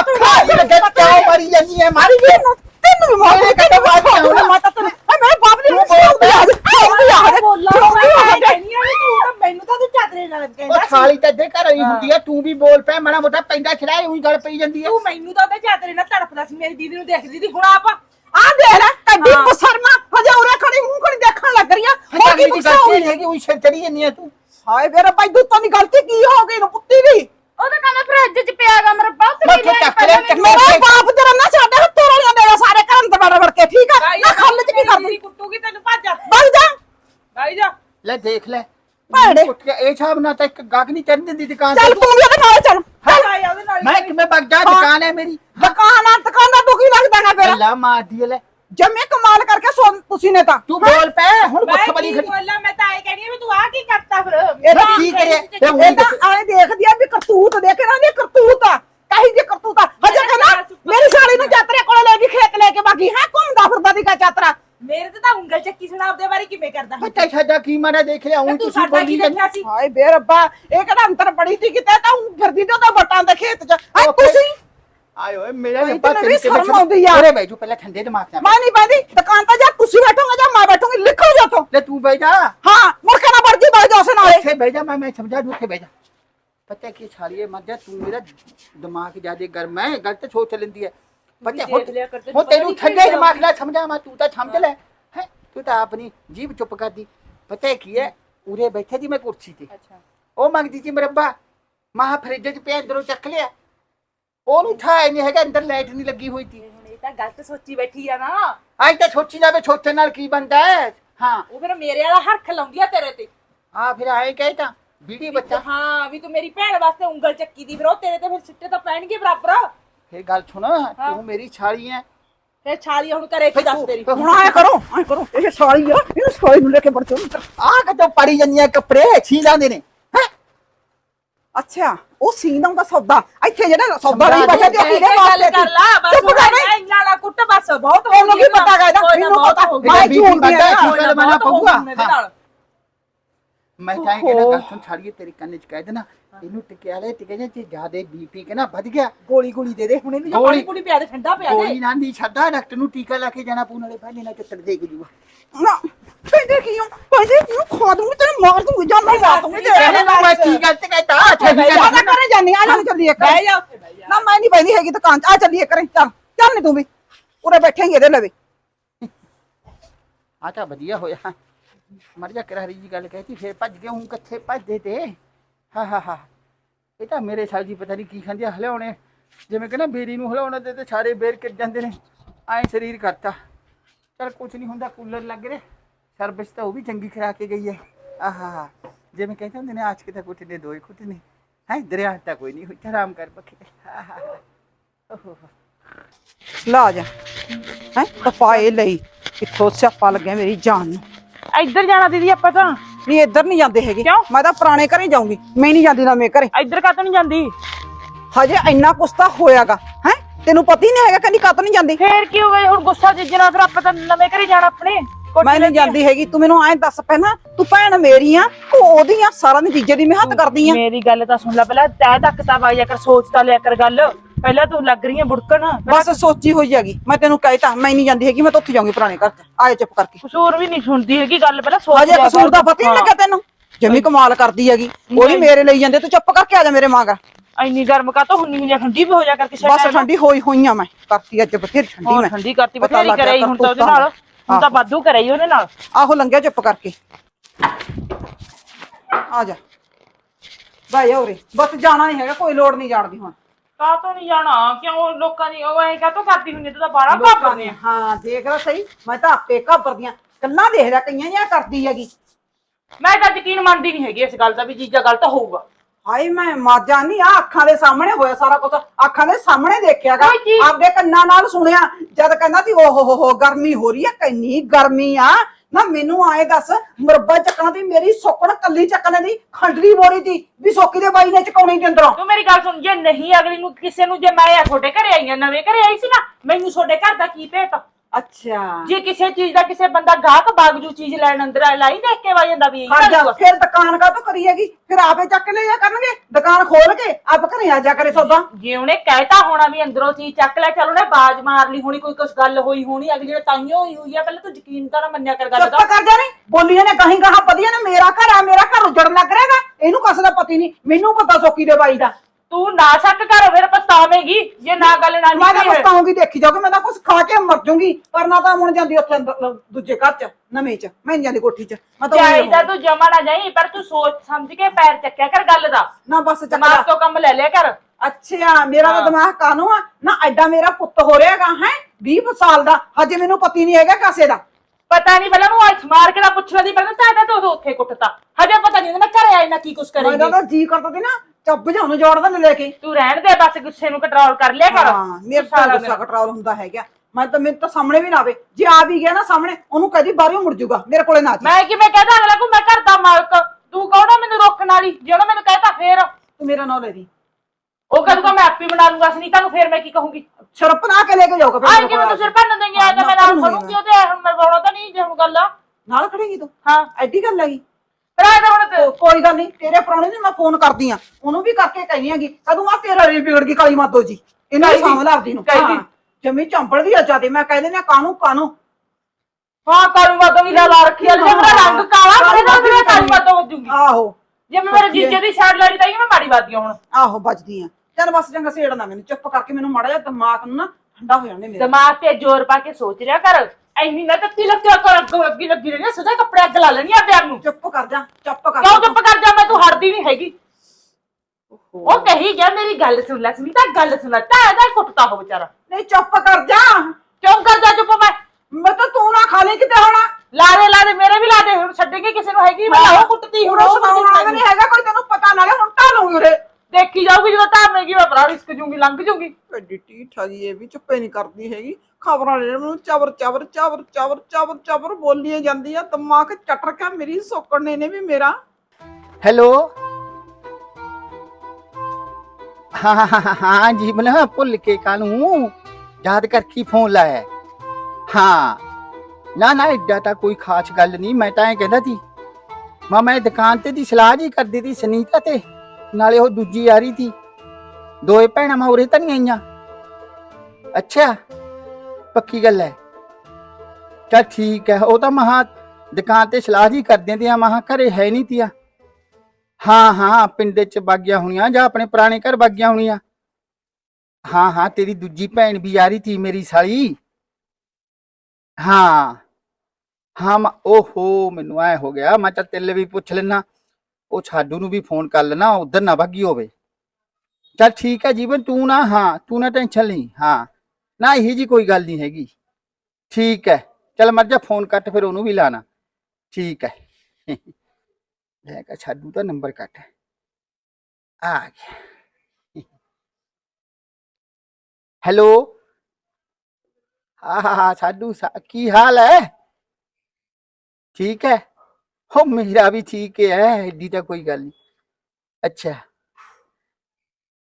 ਅੱਖਾਂ ਹੀ ਲੱਗੇ ਕਿਉਂ ਮਰੀ ਜਾਂਦੀ ਹੈ ਮਾਰੀ। ਵੀ ਤੈਨੂੰ ਵੀ ਮਾਰ ਕਿਤੇ ਹੋਣਾ। ਮਾਤਾ ਤੈਨੂੰ ਆ ਮੇਰੇ ਬਾਪ ਦੀ ਸੌਂਦੀ ਆ ਸੌਂਦੀ ਆ ਬੋਲਾ ਮੈਂ ਕਹਿੰਦੀ ਆ ਵੀ ਤੂੰ ਤਾਂ ਮੈਨੂੰ ਤਾਂ ਤੂੰ ਚਾਦਰੇ ਨਾਲ ਕਹਿੰਦਾ ਉਹ ਸਾਲੀ ਤਾਂ ਦੇ ਘਰ ਹੀ। ਹੁੰਦੀ ਆ ਤੂੰ ਵੀ ਬੋਲ ਪੈ ਮਾੜਾ ਮੋਟਾ ਪੈਂਦਾ ਛੜਾਏ ਉਹੀ ਗੱਲ ਪਈ ਜਾਂਦੀ ਆ। ਤੂੰ ਮੈਨੂੰ ਤਾਂ ਉਹਦੇ ਚਾਦਰੇ ਨਾਲ ਤੜਫਦਾ ਸੀ ਮੇਰੀ ਦੀਦੀ ਨੂੰ ਦੇਖਦੀ ਸੀ ਹੁਣ ਆਪ ਆ। ਦੇਖ ਲੈ ਕੱਡੀ ਬਸਰਮਾ ਹਜੇ ਉਰੇ ਖੜੀ ਮੂੰਹ ਖੜੀ ਦੇਖਣ ਲੱਗ ਰਹੀ ਆ। ਹੋ ਗਈ ਗੁੱਸਾ ਗਲਤੀ ਹੋਈ ਹੈਗੀ ਉਹੀ ਸਿਰ ਚੜੀ ਜਾਂਦੀ ਆ ਤੂੰ। ਹਾਏ ਫੇਰ ਭਾਈ ਦੁੱਤਾਂ ਦੀ ਗਲਤੀ ਕੀ ਹੋ ਗਈ ਨੂੰ ਪੁੱਤੀ ਦੀ ਉਹ ਤਾਂ ਕਹਿੰਦਾ ਫਰਿੱਜ 'ਚ ਪਿਆ ਗਾ ਮਰਬਾ ਉੱਥੇ ਮੈਂ ਕਿਹਾ ਚੱਕ ਲਿਆ, ਚੱਕ ਲਿਆ। ਮੇਰੇ ਬਾਪ ਤੇਰਾ ਨਾ ਸਾਡੇ ਹੱਥੋਂ ਰੋਲਿਆ ਮੇਰਾ ਸਾਰੇ ਘਰ ਦੇ ਵੜ ਵੜ ਕੇ ਠੀਕ ਆ? ਨਾ ਖੱਲ ਚ ਕੀ ਕਰਦੀ? ਕੁੱਟੂਗੀ ਤੈਨੂੰ ਭੱਜ ਬਲ ਜਾ। ਗਾਈ ਜਾ। ਲੈ ਦੇਖ ਲੈ। ਭੈੜੇ। ਕੁੱਟ ਕੇ ਇਹ ਛਾਬ ਨਾ ਤਾਂ ਇੱਕ ਗੱਗ ਨਹੀਂ ਚੜ੍ਹਦੀ ਦੀ ਦੁਕਾਨ ਚੱਲ ਤੂੰ ਵੀ ਉਹਦੇ ਨਾਲ ਚੱਲ। ਗਾਈ ਆ ਉਹਦੇ ਨਾਲ। ਹੀ। ਮੈਂ ਕਿਵੇਂ ਬਗ ਜਾ? ਦੁਕਾਨ ਹੈ ਮੇਰੀ। ਦੁਕਾਨਾਂ ਦੁਕਾਨਾਂ ਦੁਖੀ ਲੱਗਦਾ ਨਾ ਮੇਰਾ ਅੱਲਾ ਮਾਰ ਦੀ ਲੈ। ਜਮੇ ਕਮਾਲ ਕਰਕੇ ਸੋ ਤੁਸੀਂ ਨੇ ਤਾਂ। ਤੂੰ ਬੋਲ ਪੈ ਹੁਣ ਬੜੀ ਕੀ ਖੜੀ ਬੋਲਾਂ ਮੈਂ ਤਾਂ ਇਹ ਕਹਿਣੀ ਆ ਵੀ ਤੂੰ ਆ ਕੀ ਕਰਤਾ ਫਿਰ? ਇਹ ਤਾਂ ਕੀ ਕਰਿਆ। ਤੇ ਇਹ ਤਾਂ ਐ ਦੇਖਦੀ ਆ ਵੀ ਕਰਤੂਤ ਦੇਖ ਨਾ ਦੀ ਕਰਤੂਤ ਆ। ਕਹੀ ਜੇ ਕਰਤੂਤ ਆ? ਹਜੇ ਕਹਿੰਦਾ ਮੇਰੀ ਸਾਲੀ ਨੂੰ ਚਾਤਰੇ ਕੋਲ ਲੈ ਗਈ ਖੇਤ ਲੈ ਕੇ ਬਾਗੀ। ਹੈ ਘੁੰਮਦਾ ਫਿਰਦਾ ਦੀ ਕਾ ਚਾਤਰਾ। ਮੇਰੇ ਤੇ ਤਾਂ ਉਂਗਲ ਚੱਕੀ ਸੁਣਾ ਆਪਦੇ ਬਾਰੇ ਕਿਵੇਂ ਕਰਦਾ ਪਤਾ ਸਾਡਾ ਕੀ ਮਾਰਾ ਦੇਖ ਲਿਆ ਤੇ ਹੁਣ ਤੂੰ ਤੁਸੀਂ ਸਾਡਾ ਬੋਲੀ ਕੀ ਜਾਂਦੇ? ਦੇਖਿਆ ਸੀ? ਹਾਏ ਬੇ ਰੱਬਾ ਇਹ ਕਿਹੜਾ ਅੰਤਰ ਬੜੀ ਸੀ ਕਿਤੇ? ਤਾਂ ਊਂ ਫਿਰਦੀ ਤੇ ਉਹਦਾ ਵਟਾਂ ਦੇ ਖੇਤ ਚ। ਤੁਸੀਂ? ਆਏ ਓਏ ਮੇਰਾ ਭਾਈ, ਰੱਬਾ ਤੈਨੂੰ ਵੀ ਤੇਰੇ ਸ਼ਰਮ ਆਉਂਦੀ ਆ। ਅਰੇ ਬੈਠੋ ਪਹਿਲਾਂ ਠੰਡੇ ਦਿਮਾਗ ਨਾਲ ਮੈਂ ਨਹੀਂ ਬੈਠੀ ਦੁਕਾਨ ਤੇ ਜਾ ਤੁਸੀਂ ਬੈਠੋਗੇ ਜਾਂ ਮੈਂ ਬੈਠੂਗੀ ਲਿਖੋ ਜਾ ਤੋਂ ਲੈ ਤੂੰ ਬਹਿ ਜਾ ਹਾਂ ਮੁਰਖਾ ਨਾ ਵੜ ਜੀ ਬਾਈ ਜਾ ਉਸੇ ਨਾਲੇ ਉੱਥੇ ਬਹਿ ਜਾ ਮੈਂ ਮੈਂ ਸਮਝਾ ਦੂੰ ਉੱਥੇ ਬਹਿ ਜਾ ਪਤਾ ਕੀ ਛਾਲੀਏ ਮਰ ਜਾ ਤੂੰ ਮੇਰਾ ਦਿਮਾਗ ਜਿਆਦੇ ਗਰਮ ਹੈ ਗਲਤ ਸੋਚ ਲੈਂਦੀ ਹੈ ਪਤਾ ਵੀ ਹੁਣ ਦੇਖ ਲਿਆ ਕਰ ਤੇ ਹੁਣ ਪਤਾ ਤੈਨੂੰ ਨਹੀਂ ਠੰਡੇ ਕਿਹੜੀ ਦਿਮਾਗ ਨਾਲ ਸਮਝਾਵਾਂ ਤੂੰ ਤਾਂ ਸਮਝ ਲੈ ਹੈ ਤੂੰ ਤਾਂ ਆਪਣੀ ਜੀਭ ਚੁੱਪ ਕਰਦੀ ਪਤਾ ਕੀ ਹੈ ਉਰੇ ਬੈਠੇ ਦੀ ਮੈਂ ਕੁਰਸੀ ਤੇ ਅੱਛਾ ਉਹ ਮੰਗਦੀ ਸੀ ਮਰੱਬਾ ਲਿਆ ਉਹਨੂੰ ਠਾਇ ਨਹੀਂ ਹੈਗਾ ਅੰਦਰ ਲਾਈਟ ਨਹੀਂ ਲੱਗੀ ਹੋਈ ਸੀ ਹੁਣ ਇਹ ਤਾਂ ਗਲਤ ਸੋਚੀ ਬੈਠੀ ਆ ਨਾ। ਅੱਜ ਤਾਂ ਸੋਚੀ ਜਾਵੇ ਛੋਟੇ ਨਾਲ ਕੀ ਬਣਦਾ ਹੈ? ਹਾਂ। ਉਹ ਫਿਰ ਮੇਰੇ ਵਾਲਾ ਹਰਖ ਲਾਉਂਦੀ ਆ ਤੇਰੇ ਤੇ। ਆ ਫਿਰ ਆਏ ਕਹੇ ਤਾਂ ਬੀੜੀ ਬੱਚਾ। ਹਾਂ ਵੀ ਤੂੰ ਮੇਰੀ ਭੈਣ ਵਾਸਤੇ ਉਂਗਲ ਚੱਕੀ ਦੀ ਫਿਰ ਉਹ ਤੇਰੇ ਤੇ ਫਿਰ ਸਿੱਟੇ ਤਾਂ ਪੈਣਗੇ ਬਰਾਬਰ। ਫਿਰ ਗੱਲ ਸੁਣ ਤੂੰ ਮੇਰੀ ਛਾਲੀ ਹੈ ਫਿਰ ਛਾਲੀ ਹੁਣ ਕਰੇ ਕੀ ਦੱਸ ਤੇਰੀ? ਹੁਣ ਆਏ ਕਰੋ। ਆਏ ਕਰੋ। ਇਹ ਸਾਲੀ ਆ ਇਹਨੂੰ ਸਾਲੀ ਨੂੰ ਲੈ ਕੇ ਵੜ ਚੋ ਆ ਕਦੋਂ ਪੜੀ ਜਾਂਦੀਆਂ ਕੱਪੜੇ ਛੀਲਾਂ ਦੇ ਨੇ। ਹੈਂ? ਅੱਛਾ ਉਹ ਸੀਨਾ ਦਾ ਸੌਦਾ ਇੱਥੇ ਜਿਹੜਾ ਸੌਦਾ ਨਹੀਂ ਬਚਿਆ ਤੇ ਉਹ ਕਿਹਦੇ ਗੱਲ ਵਾਸਤੇ ਕਰ ਲਾ ਬਸ ਚੁੱਪ ਕਰ ਬਈ। ਇੰਨਾ ਨਾ ਕੁੱਟ ਬਸ ਬਹੁਤ ਹੋ ਕੀ ਪਤਾ ਗਾ ਇਹਦਾ? ਨਾ, ਮੈਨੂੰ ਪਤਾ। ਗਿਆ। ਮੈਂ ਕੀ ਗੱਲ ਮਨਾ ਬਹੁਤ ਹੋ ਪਊਗਾ ਗਿਆ ਨਾਲ। ਮੈਂ ਤਾਂ ਕਹਿੰਦਾ ਗੱਲ ਸੁਣ ਛਾਲੀਏ ਤੇਰੀ ਕੰਨ ਚ ਕਹਿ ਦੇਣਾ ਇਹਨੂੰ ਟਿਕਿਆ ਲੈ ਟਿਕਿਆ ਜੇ ਜਿਆਦੇ ਬੀਪੀ ਕਹਿੰਦਾ ਵੱਧ ਗਿਆ ਗੋਲੀ ਗੋਲੀ ਦੇ ਦੇ ਹੁਣ ਇਹਨੂੰ ਜੋ ਗੋਲੀ- ਪਾਣੀ ਪੂਣੀ ਪਿਆ ਦੇ ਠੰਡਾ ਪਿਆ ਦੇ ਕੋਈ ਨਾ ਨਹੀਂ ਛੱਡਾ ਡਾਕਟਰ ਨੂੰ ਟੀਕਾ ਲਾ ਕੇ ਜਾਣਾ ਪੂਨ ਵਾਲੇ ਪਹਿਲੇ ਨਾ ਚੱਤੜ ਦੇ ਗੁਜੂਗਾ ਨਾ ਕਹਿੰਦੇ ਕਿਉਂ? ਕਹਿੰਦੇ ਕਿਉਂ ਖਾ ਦੂੰਗੀ ਤੈਨੂੰ ਮਾਰ ਦੂੰਗੀ ਜਾਨ ਨਹੀਂ ਮਾਰ ਦੂੰਗੀ ਤੇਰੇ ਇਹਨੂੰ ਮੈਂ ਕੀ ਗਲਤ ਕਹਿਤਾ ਅੱਛਾ ਮੈਂ ਤਾਂ ਕਰੇ ਜਾਨੀ ਆ ਜਾਨੀ ਚੱਲੀਏ ਕਰ ਬਹਿ ਜਾ ਉੱਥੇ ਬਹਿ ਜਾ। ਨਾ ਮੈਂ ਨਹੀਂ ਬੈਠੀ ਹੈਗੀ ਦੁਕਾਨ 'ਚ ਆ ਚੱਲੀਏ ਕਰੇ ਚੱਲ ਚੱਲ ਨੀ ਤੂੰ ਵੀ। ਉਰੇ ਬੈਠੇਂਗੇ ਇਹਦੇ ਲਵੇ ਆ ਤਾਂ ਵਧੀਆ ਹੋਇਆ। ਮਰ ਜਾ ਕਰ ਹਰੀ ਜੀ ਗੱਲ ਕਹਿਤੀ ਫੇਰ ਭੱਜ ਗਏ ਹੂੰ ਕਿੱਥੇ ਭੱਜਦੇ ਤੇ? ਹਾ ਹਾ ਹਾ। ਇਹ ਤਾਂ ਮੇਰੇ ਸਾਲ ਜੀ ਪਤਾ ਨਹੀਂ ਕੀ ਖਾਂਦੇ ਆ, ਹਲਿਆਉਣੇ ਜਿਵੇਂ ਕਹਿੰਦਾ ਬੇਰੀ ਨੂੰ ਹਲਾਉਣਾ ਤੇ ਤੇ ਸਾਰੇ ਬੇਰ ਕਿੱਟ ਜਾਂਦੇ ਨੇ। ਐ ਸਰੀਰ ਕਰਤਾ। ਚਲ ਕੁਝ ਨਹੀਂ ਹੁੰਦਾ ਕੂਲਰ ਲੱਗ ਰਿਹਾ। ਸਰਵਿਸ ਤਾਂ ਉਹ ਵੀ ਚੰਗੀ ਕਰਾ ਕੇ ਗਈ ਹੈ। ਆਹਾ ਜਿਵੇਂ ਕਹਿੰਦੇ ਹੁੰਦੇ ਨੇ ਆਸ਼ਕ ਤਾਂ ਕੁੱਟ ਨੇ ਦੋਏ ਕੁੱਟ ਨੇ। ਹੈ ਦਰਿਆ ਤਾਂ ਕੋਈ ਨਹੀਂ ਹੋਈ ਆਰਾਮ ਕਰ ਪੱਖੇ। ਆਹਾ। ਓਹੋ। ਲਾ ਜਾ। ਹੈ ਤਪਾਏ ਲਈ ਕਿੱਥੋਂ ਸਿਆਪਾ ਲੱਗਿਆ ਮੇਰੀ ਜਾਨ ਨੂੰ। ਇੱਧਰ ਜਾਣਾ ਦੀਦੀ ਆਪਾਂ ਤਾਂ। ਨਹੀਂ ਇੱਧਰ ਨਹੀਂ ਜਾਂਦੇ ਹੈਗੇ। ਕਿਉਂ? ਮੈਂ ਤਾਂ ਪੁਰਾਣੇ ਘਰੇ ਜਾਊਂਗੀ। ਮੈਂ ਨਹੀਂ ਜਾਂਦੀ ਨਵੇਂ ਘਰੇ। ਇੱਧਰ ਕਾਹਤੋਂ ਨਹੀਂ ਜਾਂਦੀ? ਹਜੇ ਇੰਨਾ ਕੁਛ ਤਾਂ ਹੋਇਆਗਾ। ਹੈ ਤੈਨੂੰ ਪਤਾ ਹੀ ਨਹੀਂ ਹੈਗਾ ਕਹਿੰਦੀ ਕੱਤ ਨਹੀਂ ਜਾਂਦੀ। ਫੇਰ ਕੀ ਹੋ ਗਿਆ? ਹੁਣ ਗੁੱਸਾ ਜਿੱਜਣਾ ਫਿਰ ਆਪਾਂ ਤਾਂ ਨਵੇਂ ਘਰੇ ਜਾਣਾ ਆਪਣੇ। ਮੈਂ ਨਹੀਂ ਜਾਂਦੀ ਹੈਗੀ ਤੂੰ ਮੈਨੂੰ ਐਂ ਦੱਸ ਪਹਿਲਾਂ ਤੂੰ ਭੈਣ ਮੇਰੀ ਆ ਤੂੰ ਉਹਦੀ ਆ ਸਾਰਾ ਦਿਨ ਜੀਜੇ ਦੀ ਮੈਂ ਹੱਥ ਕਰਦੀ ਆ। ਮੇਰੀ ਗੱਲ ਤਾਂ ਸੁਣ ਲੈ ਪਹਿਲਾਂ ਤੈ ਤੱਕ ਤਾਂ ਵਾਇਆ ਕਰ ਸੋਚ ਤਾਂ ਲਿਆ ਕਰ ਗੱਲ। ਪਹਿਲਾਂ ਤੂੰ ਲੱਗ ਰਹੀ ਹੈ ਬੁੜਕਣ। ਬਸ ਸੋਚੀ ਹੋਈ ਹੈਗੀ ਮੈਂ ਤੈਨੂੰ ਕਹਿਤਾ ਮੈਂ ਨਹੀਂ ਜਾਂਦੀ ਹੈਗੀ ਮੈਂ ਤਾਂ ਉੱਥੇ ਜਾਊਂਗੀ ਪੁਰਾਣੇ ਘਰ 'ਚ ਆਏ ਚੁੱਪ ਕਰਕੇ। ਕਸੂਰ ਵੀ ਨਹੀਂ ਸੁਣਦੀ ਹੈਗੀ ਗੱਲ ਪਹਿਲਾਂ ਸੋਚ ਹਜੇ ਕਸੂਰ ਦਾ। ਪਤਾ ਹੀ ਨਹੀਂ ਲੱਗਾ ਤੈਨੂੰ ਜਮੀ ਕਮਾਲ ਕਰਦੀ ਹੈਗੀ ਉਹ ਵੀ ਮੇਰੇ ਲਈ ਜਾਂਦੇ ਤੂੰ ਚੁੱਪ ਕਰਕੇ ਆ ਜਾ ਮੇਰੇ ਮਾਂਗਾ ਇੰਨੀ ਗਰਮ ਕਾ ਤਾਂ ਹੁੰਨੀ ਹੁੰਨੀ ਠੰਡੀ ਵੀ ਹੋ ਜਾ ਕਰ ਕਿਸੇ ਬਸ। ਠੰਡੀ ਹੋਈ ਹੋਈਆਂ ਮੈਂ ਕਰਤੀ ਅੱਜ ਬਥੇਰੀ ਠੰਡੀ ਮੈਂ। ਠੰਡੀ ਕਰਤੀ ਬਥੇਰੀ ਕਰਾਈ ਹੁਣ ਤਾਂ ਉਹਦੇ ਨਾਲ। ਹੁਣ ਤਾਂ ਵਾਧੂ ਕਰਾਈ ਉਹਦੇ ਨਾਲ। ਆਹੋ ਲੰਘਿਆ ਚੁੱਪ ਕਰਕੇ। ਆ ਜਾ। ਬਾਈ ਉਰੇ। ਬਸ ਜਾਣਾ ਨਹੀਂ ਹੈਗਾ ਕੋਈ ਲੋੜ ਨਹੀਂ ਜਾਣਦੀ ਹੁਣ। ਕਾਹ ਤੋਂ ਨਹੀਂ ਜਾਣਾ? ਕਿਉਂ ਲੋਕਾਂ ਦੀ ਉਹ ਐ ਕਾਹ ਤੋਂ ਕਰਦੀ ਹੁੰਦੀ ਤੂੰ ਤਾਂ ਬਾੜਾ ਲੋਕਾਂ ਭਾਪਦੇ ਨੇ ਹਾਂ ਦੇਖ ਲੈ ਸਹੀ। ਮੈਂ ਤਾਂ ਆਪੇ ਘਬਰਦੀਆਂ ਕੱਲਾ ਦੇਖ ਲੈ ਕਈਆਂ ਜਿਹਾ ਕਰਦੀ ਹੈਗੀ। ਮੈਂ ਤਾਂ ਯਕੀਨ ਮੰਨਦੀ ਨਹੀਂ ਹੈਗੀ ਇਸ ਗੱਲ ਦਾ ਵੀ ਜੀਜਾ ਗਲਤ ਹੋਊਗਾ। ਹਾਏ ਮੈਂ ਮਾਜਾ ਨਹੀਂ ਆ ਅੱਖਾਂ ਦੇ ਸਾਹਮਣੇ ਹੋਇਆ ਸਾਰਾ ਕੁਝ ਅੱਖਾਂ ਦੇ ਸਾਹਮਣੇ ਦੇਖਿਆਗਾ। ਆਪਦੇ ਕੰਨਾਂ ਨਾਲ ਸੁਣਿਆ। ਜਦ ਕਹਿੰਦਾ ਸੀ ਓਹ ਹੋ ਹੋ ਗਰਮੀ ਹੋ ਰਹੀ ਆ ਕਿੰਨੀ ਗਰਮੀ ਆ। ਨਾ ਮੈਨੂੰ ਆਏ ਦੱਸ ਮੁਰੱਬਾ ਚੱਕਣਾ ਦੀ ਮੇਰੀ ਸੁੱਕਣ ਕੱਲੀ ਚੱਕਣੇ ਦੀ ਖੰਡਰੀ ਬੋਰੀ ਦੀ ਵੀ ਸੋਕੀ ਦੇ ਬਾਈ ਨੇ ਚਕਾਉਣੀ ਦੇ ਅੰਦਰੋਂ। ਤੂੰ ਮੇਰੀ ਗੱਲ ਸੁਣ ਜੇ ਨਹੀਂ ਅਗਲੀ ਨੂੰ ਕਿਸੇ ਨੂੰ ਜੇ ਮੈਂ ਆ ਤੁਹਾਡੇ ਘਰੇ ਆਈ ਆ ਨਵੇਂ ਘਰੇ ਆਈ ਸੀ ਨਾ ਮੈਨੂੰ ਤੁਹਾਡੇ ਘਰ ਦਾ ਕੀ ਭੇਤ ਅੱਛਾ। ਜੇ ਕਿਸੇ ਚੀਜ਼ ਦਾ ਕਿਸੇ ਬੰਦਾ ਗਾਹਕ ਬਾਗਜੂ ਚੀਜ਼ ਲੈਣ ਅੰਦਰ ਆ ਲਾਈ ਦੇਖ ਕੇ ਵਾ ਜਾਂਦਾ ਵੀ ਖੜ ਜਾ ਫਿਰ ਦੁਕਾਨ ਕਾ ਤੋਂ ਕਰੀ ਹੈਗੀ? ਫਿਰ ਆਪੇ ਚੱਕ ਕੇ ਲੈ ਜਾ ਕਰਨਗੇ? ਦੁਕਾਨ ਖੋਲ ਕੇ ਆਪ ਘਰੇ ਆ ਜਾ ਕਰੇ ਸੌਦਾ। ਜੇ ਉਹਨੇ ਕਹਿਤਾ ਹੋਣਾ ਵੀ ਅੰਦਰੋਂ ਚੀਜ਼ ਚੱਕ ਲੈ ਚਲ ਉਹਨੇ ਬਾਜ ਮਾਰ ਲਈ ਹੋਣੀ ਕੋਈ ਕੁਛ ਗੱਲ ਹੋਈ ਹੋਣੀ ਅਗਲੀ ਨੇ ਤਾਈਓ ਹੋਈ ਹੋਈ ਆ ਪਹਿਲਾਂ ਤੂੰ ਯਕੀਨ ਤਾਂ ਨਾ ਮੰਨਿਆ ਕਰ ਗੱਲ ਚੁੱਪ ਦਾ। ਕਰ ਜਾ ਨੀ। ਬੋਲੀਆਂ ਨੇ ਕਹੀਂ ਕਹਾ ਪਦੀਆਂ ਨੇ ਮੇਰਾ ਘਰ ਆ ਮੇਰਾ ਘਰ ਉਜੜ ਲੱਗ ਰਿਹਾਗਾ। ਇਹਨੂੰ ਕਸ ਦਾ ਪਤੀ ਨਹੀਂ ਮੈਨੂੰ ਪਤਾ ਸੋਕੀ ਦੇ ਬਾਈ ਦਾ। ਤੂੰ ਨਾ ਸ਼ੱਕ ਕਰ ਫਿਰ ਪਛਤਾਵੇਂਗੀ ਜੇ ਨਾ ਗੱਲ ਨਾ ਮੈਂ ਤਾਂ ਨਿਕਲੀ ਹੋਏ। ਪਛਤਾਉਂਗੀ ਦੇਖੀ ਜਾਓਗੇ ਮੈਂ ਤਾਂ ਕੁਝ ਖਾ ਕੇ ਮਰ ਜਾਊਂਗੀ। ਪਰ ਨਾ ਤਾਂ ਹੁਣ ਜਾਂਦੀ ਉੱਥੇ ਅੰਦਰ ਦੂਜੇ ਘਰ ਚ ਨਵੇਂ ਚ ਮੈਂ ਨੀ ਜਾਂਦੀ ਕੋਠੀ ਚ। ਮੈਂ ਤਾਂ ਉਰੇ ਚਾਹੀਦਾ ਰਹੂੰਗੀ। ਤੂੰ ਜਮਾ ਨਾ ਜਾਈ ਪਰ ਤੂੰ ਸੋਚ ਸਮਝ ਕੇ ਪੈਰ ਚੱਕਿਆ ਕਰ ਗੱਲ ਦਾ। ਨਾ ਬਸ ਦਿਮਾਗ ਚੱਕਰਾ ਤੋਂ ਕੰਮ ਲੈ ਲਿਆ ਕਰ। ਅੱਛਾ ਮੇਰਾ ਤਾਂ। ਦਿਮਾਗ ਕਾਨੂੰ ਆ? ਨਾ ਐਡਾ ਮੇਰਾ ਪੁੱਤ ਹੋ ਰਿਹਾਗਾ ਹੈ? 20 ਸਾਲ ਦਾ ਹਜੇ ਮੈਨੂੰ ਪਤੀ ਨਹੀਂ ਹੈਗਾ ਕਾਸੇ ਦਾ। ਪਤਾ ਨਹੀਂ ਪਹਿਲਾਂ ਨੂੰ ਅੱਜ ਮਾਰ ਕੇ ਦਾ ਪੁੱਛਣਾ ਦੀ ਪਹਿਲਾਂ ਤਾਂ ਤਾਂ ਉਹ ਉੱਥੇ ਕੁੱਟਤਾ। ਹਜੇ ਪਤਾ ਨਹੀਂ ਮੈਂ ਘਰੇ ਆਈ ਨਾ ਕੀ ਕੁਛ ਮੈਂ ਕਰੇਂਗੀ। ਤਾਂ ਜੀ ਕਰਦਾ ਤੇ ਨਾ ਚੱਬ ਜਾਉਣ ਜੋੜਦਾ ਲੈ ਕੇ। ਤੂੰ ਰਹਿਣ ਦੇ ਬਸ ਗੁੱਸੇ ਨੂੰ ਕੰਟਰੋਲ ਕਰ ਲਿਆ ਕਰ। ਹਾਂ ਮੇਰੇ ਤਾਂ ਸਾਰਾ ਗੁੱਸਾ ਕੰਟਰੋਲ ਹੁੰਦਾ ਹੈਗਾ। ਮੈਂ ਤਾਂ ਮੇਰੇ ਤਾਂ ਸਾਹਮਣੇ ਵੀ ਨਾ ਆਵੇ। ਜੇ ਆ ਵੀ ਗਿਆ ਨਾ ਸਾਹਮਣੇ ਉਹਨੂੰ ਕਹਦੀ ਬਾਹਰੋਂ ਮੁੜ ਜਾਊਗਾ ਮੇਰੇ ਕੋਲੇ ਨਾ ਜੀ। ਮੈਂ ਕਿਵੇਂ ਕਹਦਾ ਅਗਲਾ ਕੋ ਮੈਂ ਘਰ ਦਾ ਮਾਲਕ। ਤੂੰ ਕੌਣ ਆ ਮੈਨੂੰ ਰੋਕਣ ਵਾਲੀ? ਜੇ ਉਹਨੇ ਮੈਨੂੰ ਕਹਿਤਾ ਫੇਰ। ਤੂੰ ਮੇਰਾ ਨਾਂ ਲੈ ਦੀ। ਉਹ ਕਹੂਗਾ ਮੈਂ ਆਪੇ ਬਣਾ ਲੂੰਗਾ ਸੁਨੀਤਾ ਨੂੰ ਫੇਰ ਮੈਂ ਕੀ ਕਹੂੰਗੀ? ਸ਼ਰਪ ਨਾ ਕੇ ਲੈ ਕੇ ਜਾਊਗਾ ਫਿਰ ਆਏ ਮੇਰੇ ਕਿਵੇਂ ਕੋਲ ਤੂੰ ਸਿਰ ਭੰਨ ਦੇਂਗੇ ਆ? ਤਾਂ ਮੈਂ ਨਾਲ ਖੜੂੰਗੀ ਉਹਦੇ ਹੁਣ ਮੈਂ ਬੋਲਣਾ ਤਾਂ ਨਹੀਂ ਜੇ ਹੁਣ ਗੱਲ ਆ। ਨਾਲ ਖੜੇਗੀ ਤੂੰ? ਹਾਂ। ਐਡੀ ਗੱਲ ਹੈਗੀ। ਤਾਂ ਹੁਣ ਤੇ- ਕੋਈ ਗੱਲ ਨਹੀਂ ਤੇਰੇ ਪ੍ਰਾਹੁਣੇ ਨੂੰ ਮੈਂ ਫੋਨ ਕਰਦੀ ਆ। ਉਹਨੂੰ ਵੀ ਕਰਕੇ ਕਹਿਨੀ ਆਂਗੀ ਕਦੋਂ ਆ ਤੇਰਾ ਰੀ ਵਿਗੜ ਗਈ ਕਾਲੀ ਮਾਤੋ ਜੀ? ਇਹਨਾਂ ਨੂੰ ਕਹਿ ਦੀ। ਸਾਂਭ ਲਾਪਦੀ ਨੂੰ। ਕਹਿ। ਦੀ। ਹਾਂ, ਜਮੀ ਚੰਪੜਦੀ ਆ ਜਾਦੇ ਮੈਂ ਕਹਿੰਦੇ ਨੇ ਕਾਨੂੰ ਕਾਨੂੰ ਹਾਂ ਕਾਲੂ ਮਾਤੋਂ ਵੀ ਲਾ ਲਾ ਰੱਖੀ ਆ? ਜੇ ਮੇਰਾ ਰੰਗ ਕਾਲਾ ਕਾਲੀ ਮੇਰੇ ਨਾਲ ਵੀ ਮਾਤੋਂ ਕਾਲੀ ਮਾਤੋਂ ਵੱਜੂਗੀ ਆਹੋ। ਜੇ ਮੈਂ ਮੇਰੇ ਜੀਜੇ ਦੀ ਛਾੜ ਲੜੀ ਤਾਂ ਮੈਂ ਮਾੜੀ ਬਾਦੀ ਹੁਣ ਆਹੋ ਵੱਜਦੀ ਆ। ਚੱਲ ਬਸ ਚੰਗਾ ਸੇੜਨਾ ਮੈਨੂੰ। ਚੁੱਪ ਕਰਕੇ ਮੈਨੂੰ ਮਾੜਾ ਜਿਹਾ ਦਿਮਾਗ ਨੂੰ ਨਾ ਠੰਡਾ ਹੋ ਜਾਣੇ ਮੇਰਾ। ਦਿਮਾਗ ਤੇ ਜ਼ੋਰ ਪਾ ਕੇ ਸੋਚ ਰਿਆ ਕਰ। ਐਨੀ ਨਾ ਤੱਤੀ ਲੱਗਿਆ ਕਰ ਅੱਗੋਂ ਅੱਗੀ ਲੱਗੀ ਰਹਿਣੀ ਸਦਾ ਕੱਪੜੇ ਅੱਗ ਲਾ ਲੈਣੀ ਆ ਪਿਆਰ ਨੂੰ। ਚੁੱਪ ਕਰ ਜਾ ਚੁੱਪ ਕਰ ਕਿਉਂ ਚੁੱਪ ਕਰ ਜਾ? ਮੈਂ ਤੂੰ ਹਟਦੀ ਨਹੀਂ ਹੈਗੀ। ਉਹ ਕਹੀ ਗਿਆ ਮੇਰੀ ਗੱਲ ਸੁਣ ਲੈ ਸੁਨੀਤਾ ਗੱਲ ਸੁਣ ਲੈ ਤਾਂ ਇਹਦਾ ਕੁੱਟਤਾ ਹੋ ਵਿਚਾਰਾ। ਨਹੀਂ ਚੁੱਪ ਕਰ ਜਾ। ਕਿਉਂ ਕਰ ਜਾ ਚੁੱਪ ਮੈਂ। ਮੈਂ ਤਾਂ ਤੂੰ ਨਾ ਖਾ ਲਈ ਕਿਤੇ ਹੋਣਾ। ਲਾ ਦੇ ਲਾ ਦੇ ਮੇਰੇ ਵੀ ਲਾ ਦੇ ਹੁਣ ਛੱਡੇਗੀ ਕਿਸੇ ਨੂੰ ਹੈਗੀ ਮੈਂ ਉਹ ਕੁੱਟਤੀ ਹੁਣ ਉਹ ਸੁਣਾਉਣਾ ਕੁੱਟਦੀ ਨਹੀਂ। ਹੈਗਾ ਕੋਈ ਤੈਨੂੰ ਪਤਾ ਨਾਲੇ ਹੁਣ ਢਾਲੂਗੀ ਉਰੇ। ਦੇਖੀ ਜਾਊਗੀ ਜਦੋਂ ਧਾਰਨੇਗੀ ਮੈਂ ਬੜਾ ਰਿਸਕ ਜੂਗੀ ਲੰਘ ਜੂਗੀ। ਐਡੀ ਢੀਠ ਗਈ ਇਹ ਵੀ ਚੁੱਪੇ ਨਹੀਂ ਕਰਦੀ ਹੈਗੀ। ਖਬਰਾਂ ਲੈ ਮੈਨੂੰ ਚਬਰ ਚਬਰ ਚਬਰ ਚਬਰ ਚਬਰ ਚਬਰ ਬੋਲੀਆਂ ਜਾਂਦੀ ਦਿਮਾਗ ਚਟਰ ਕੇ ਮੇਰੀ ਸੋਕਣੇ ਨੇ ਵੀ ਮੇਰਾ। ਹੈਲੋ ਹਾਂ ਹਾਂ, ਹਾਂ ਹਾਂ ਜੀ ਬਣਾ ਭੁੱਲ ਕੇ ਕਾਨੂੰ ਯਾਦ ਕਰਕੇ ਫੋਨ ਲਾਇਆ। ਹਾਂ। ਨਾ ਨਾ ਏਡਾ ਤਾਂ ਕੋਈ ਖਾਸ ਗੱਲ ਨਹੀਂ ਮੈਂ ਤਾਂ ਇਹ ਕਹਿੰਦਾ ਸੀ। ਮਾ ਮੈਂ ਦੁਕਾਨ ਤੇ ਦੀ ਸਲਾਹ ਜੀ ਕਰਦੀ ਤੀ ਸੁਨੀਤਾ ਤੇ ਨਾਲੇ ਉਹ ਦੂਜੀ ਆ ਰਹੀ ਸੀ। ਦੋਏ ਭੈਣਾਂ ਮਾ ਉਰੇ ਤਾਂ ਨਹੀਂ ਆਈਆਂ। ਅੱਛਾ। ਪੱਕੀ ਗੱਲ ਹੈ ਚਲ ਠੀਕ ਹੈ ਉਹ ਤਾਂ ਮਹਾ ਦੁਕਾਨ ਤੇ ਸਲਾਹ ਜੀ ਕਰਦੇ ਤੇ ਆ ਮਹਾ ਘਰੇ ਹੈ ਨਹੀਂ ਤੀਆ ਹਾਂ ਹਾਂ ਪਿੰਡ ਚ ਬਾਗੀਆਂ ਹੋਣੀਆਂ ਜਾਂ ਆਪਣੇ ਪੁਰਾਣੇ ਘਰ ਬਾਗੀਆਂ ਹੋਣੀਆਂ ਹਾਂ ਹਾਂ ਤੇਰੀ ਦੂਜੀ ਭੈਣ ਵੀ ਆ ਰਹੀ ਸੀ ਮੇਰੀ ਸਾਲੀ ਹਾਂ ਹਾਂ ਮੈਂ- ਓਹੋ ਮੈਨੂੰ ਐ ਹੋ ਗਿਆ ਮੈਂ ਤਾਂ ਤੇਲੇ ਵੀ ਪੁੱਛ ਲੈਣਾ ਉਹ ਛਾਡੂ ਨੂੰ ਵੀ ਫੋਨ ਕਰ ਲੈਣਾ ਉਧਰ ਨਾ ਬਾਗੀ ਹੋਵੇ ਚੱਲ ਠੀਕ ਹੈ ਜੀਵਨ ਤੂੰ ਨਾ ਹਾਂ ਤੂੰ ਨਾ ਟੈਨਸ਼ਨ ਲਈ ਹਾਂ ਨਾ ਇਹੀ ਜੀ ਕੋਈ ਗੱਲ ਨਹੀਂ ਹੈਗੀ ਠੀਕ ਹੈ ਚੱਲ ਮਰ ਜਾ ਫੋਨ ਕੱਟ ਫਿਰ ਉਹਨੂੰ ਵੀ ਲਾਣਾ ਠੀਕ ਹੈ ਲੈ ਕੇ ਛੱਡੂ ਤਾਂ ਨੰਬਰ ਕੱਟ ਆ ਗਿਆ ਹੈਲੋ ਹਾਂ ਹਾਂ ਹਾਂ ਛੱਡੂ ਸਾ- ਕੀ ਹਾਲ ਹੈ ਠੀਕ ਹੈ ਹੋ ਮੇਰਾ ਵੀ ਠੀਕ ਹੈ ਏਡੀ ਤਾਂ ਕੋਈ ਗੱਲ ਨਹੀਂ ਅੱਛਾ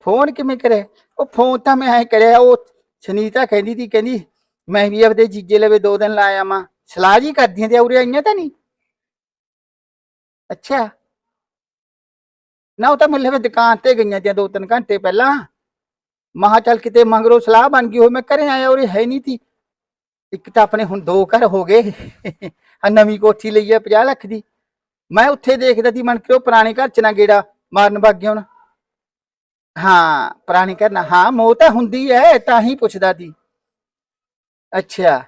ਫੋਨ ਕਿਵੇਂ ਕਰੇ ਉਹ ਫੋਨ ਤਾਂ ਮੈਂ ਐ ਕਰਿਆ ਉਹ ਸੁਨੀਤਾ ਕਹਿੰਦੀ ਤੀ ਕਹਿੰਦੀ ਮੈਂ ਵੀ ਆਪਦੇ ਜੀਜੇ ਲਵੇ ਦੋ ਦਿਨ ਲਾਇਆ ਮਾਂ ਸਲਾਹ ਜੀ ਕਰਦੀਆਂ ਤੇ ਉਰੇ ਆਈਆਂ ਤਾਂ ਨਹੀਂ? ਅੱਛਾ। ਨਾ ਉਹ ਤਾਂ ਮੈਨੂੰ ਲੱਗੇ ਦੁਕਾਨ ਤੇ ਗਈਆਂ ਤੇ ਦੋ ਤਿੰਨ ਘੰਟੇ ਪਹਿਲਾਂ। ਮਹਾ ਚੱਲ ਕਿਤੇ ਮੰਗਰੋ ਸਲਾਹ ਬਣ ਗਈ ਹੋਈ ਮੈਂ ਘਰੇ ਆਇਆ, ਉਰੇ ਹੈ ਨਹੀਂ ਤੀ। ਇੱਕ ਤਾਂ ਆਪਣੇ ਹੁਣ ਦੋ ਘਰ ਹੋ ਗਏ। ਆ ਨਵੀਂ ਕੋਠੀ ਲਈ ਆ 50 ਲੱਖ ਦੀ। ਮੈਂ ਉੱਥੇ ਦੇਖਦਾ ਸੀ, ਮਨ ਕਿ ਉਹ ਪੁਰਾਣੇ ਘਰ ਚ ਨਾ ਗੇੜਾ ਮਾਰਨ ਵਗ ਗਿਆ ਹੁਣ। ਹਾਂ ਪੁਰਾਣੇ ਘਰ ਨਾ ਹਾਂ ਮੋਹ ਤਾਂ ਹੁੰਦੀ ਐ ਤਾਂ ਹੀ ਪੁੱਛਦਾ ਸੀ ਅੱਛਾ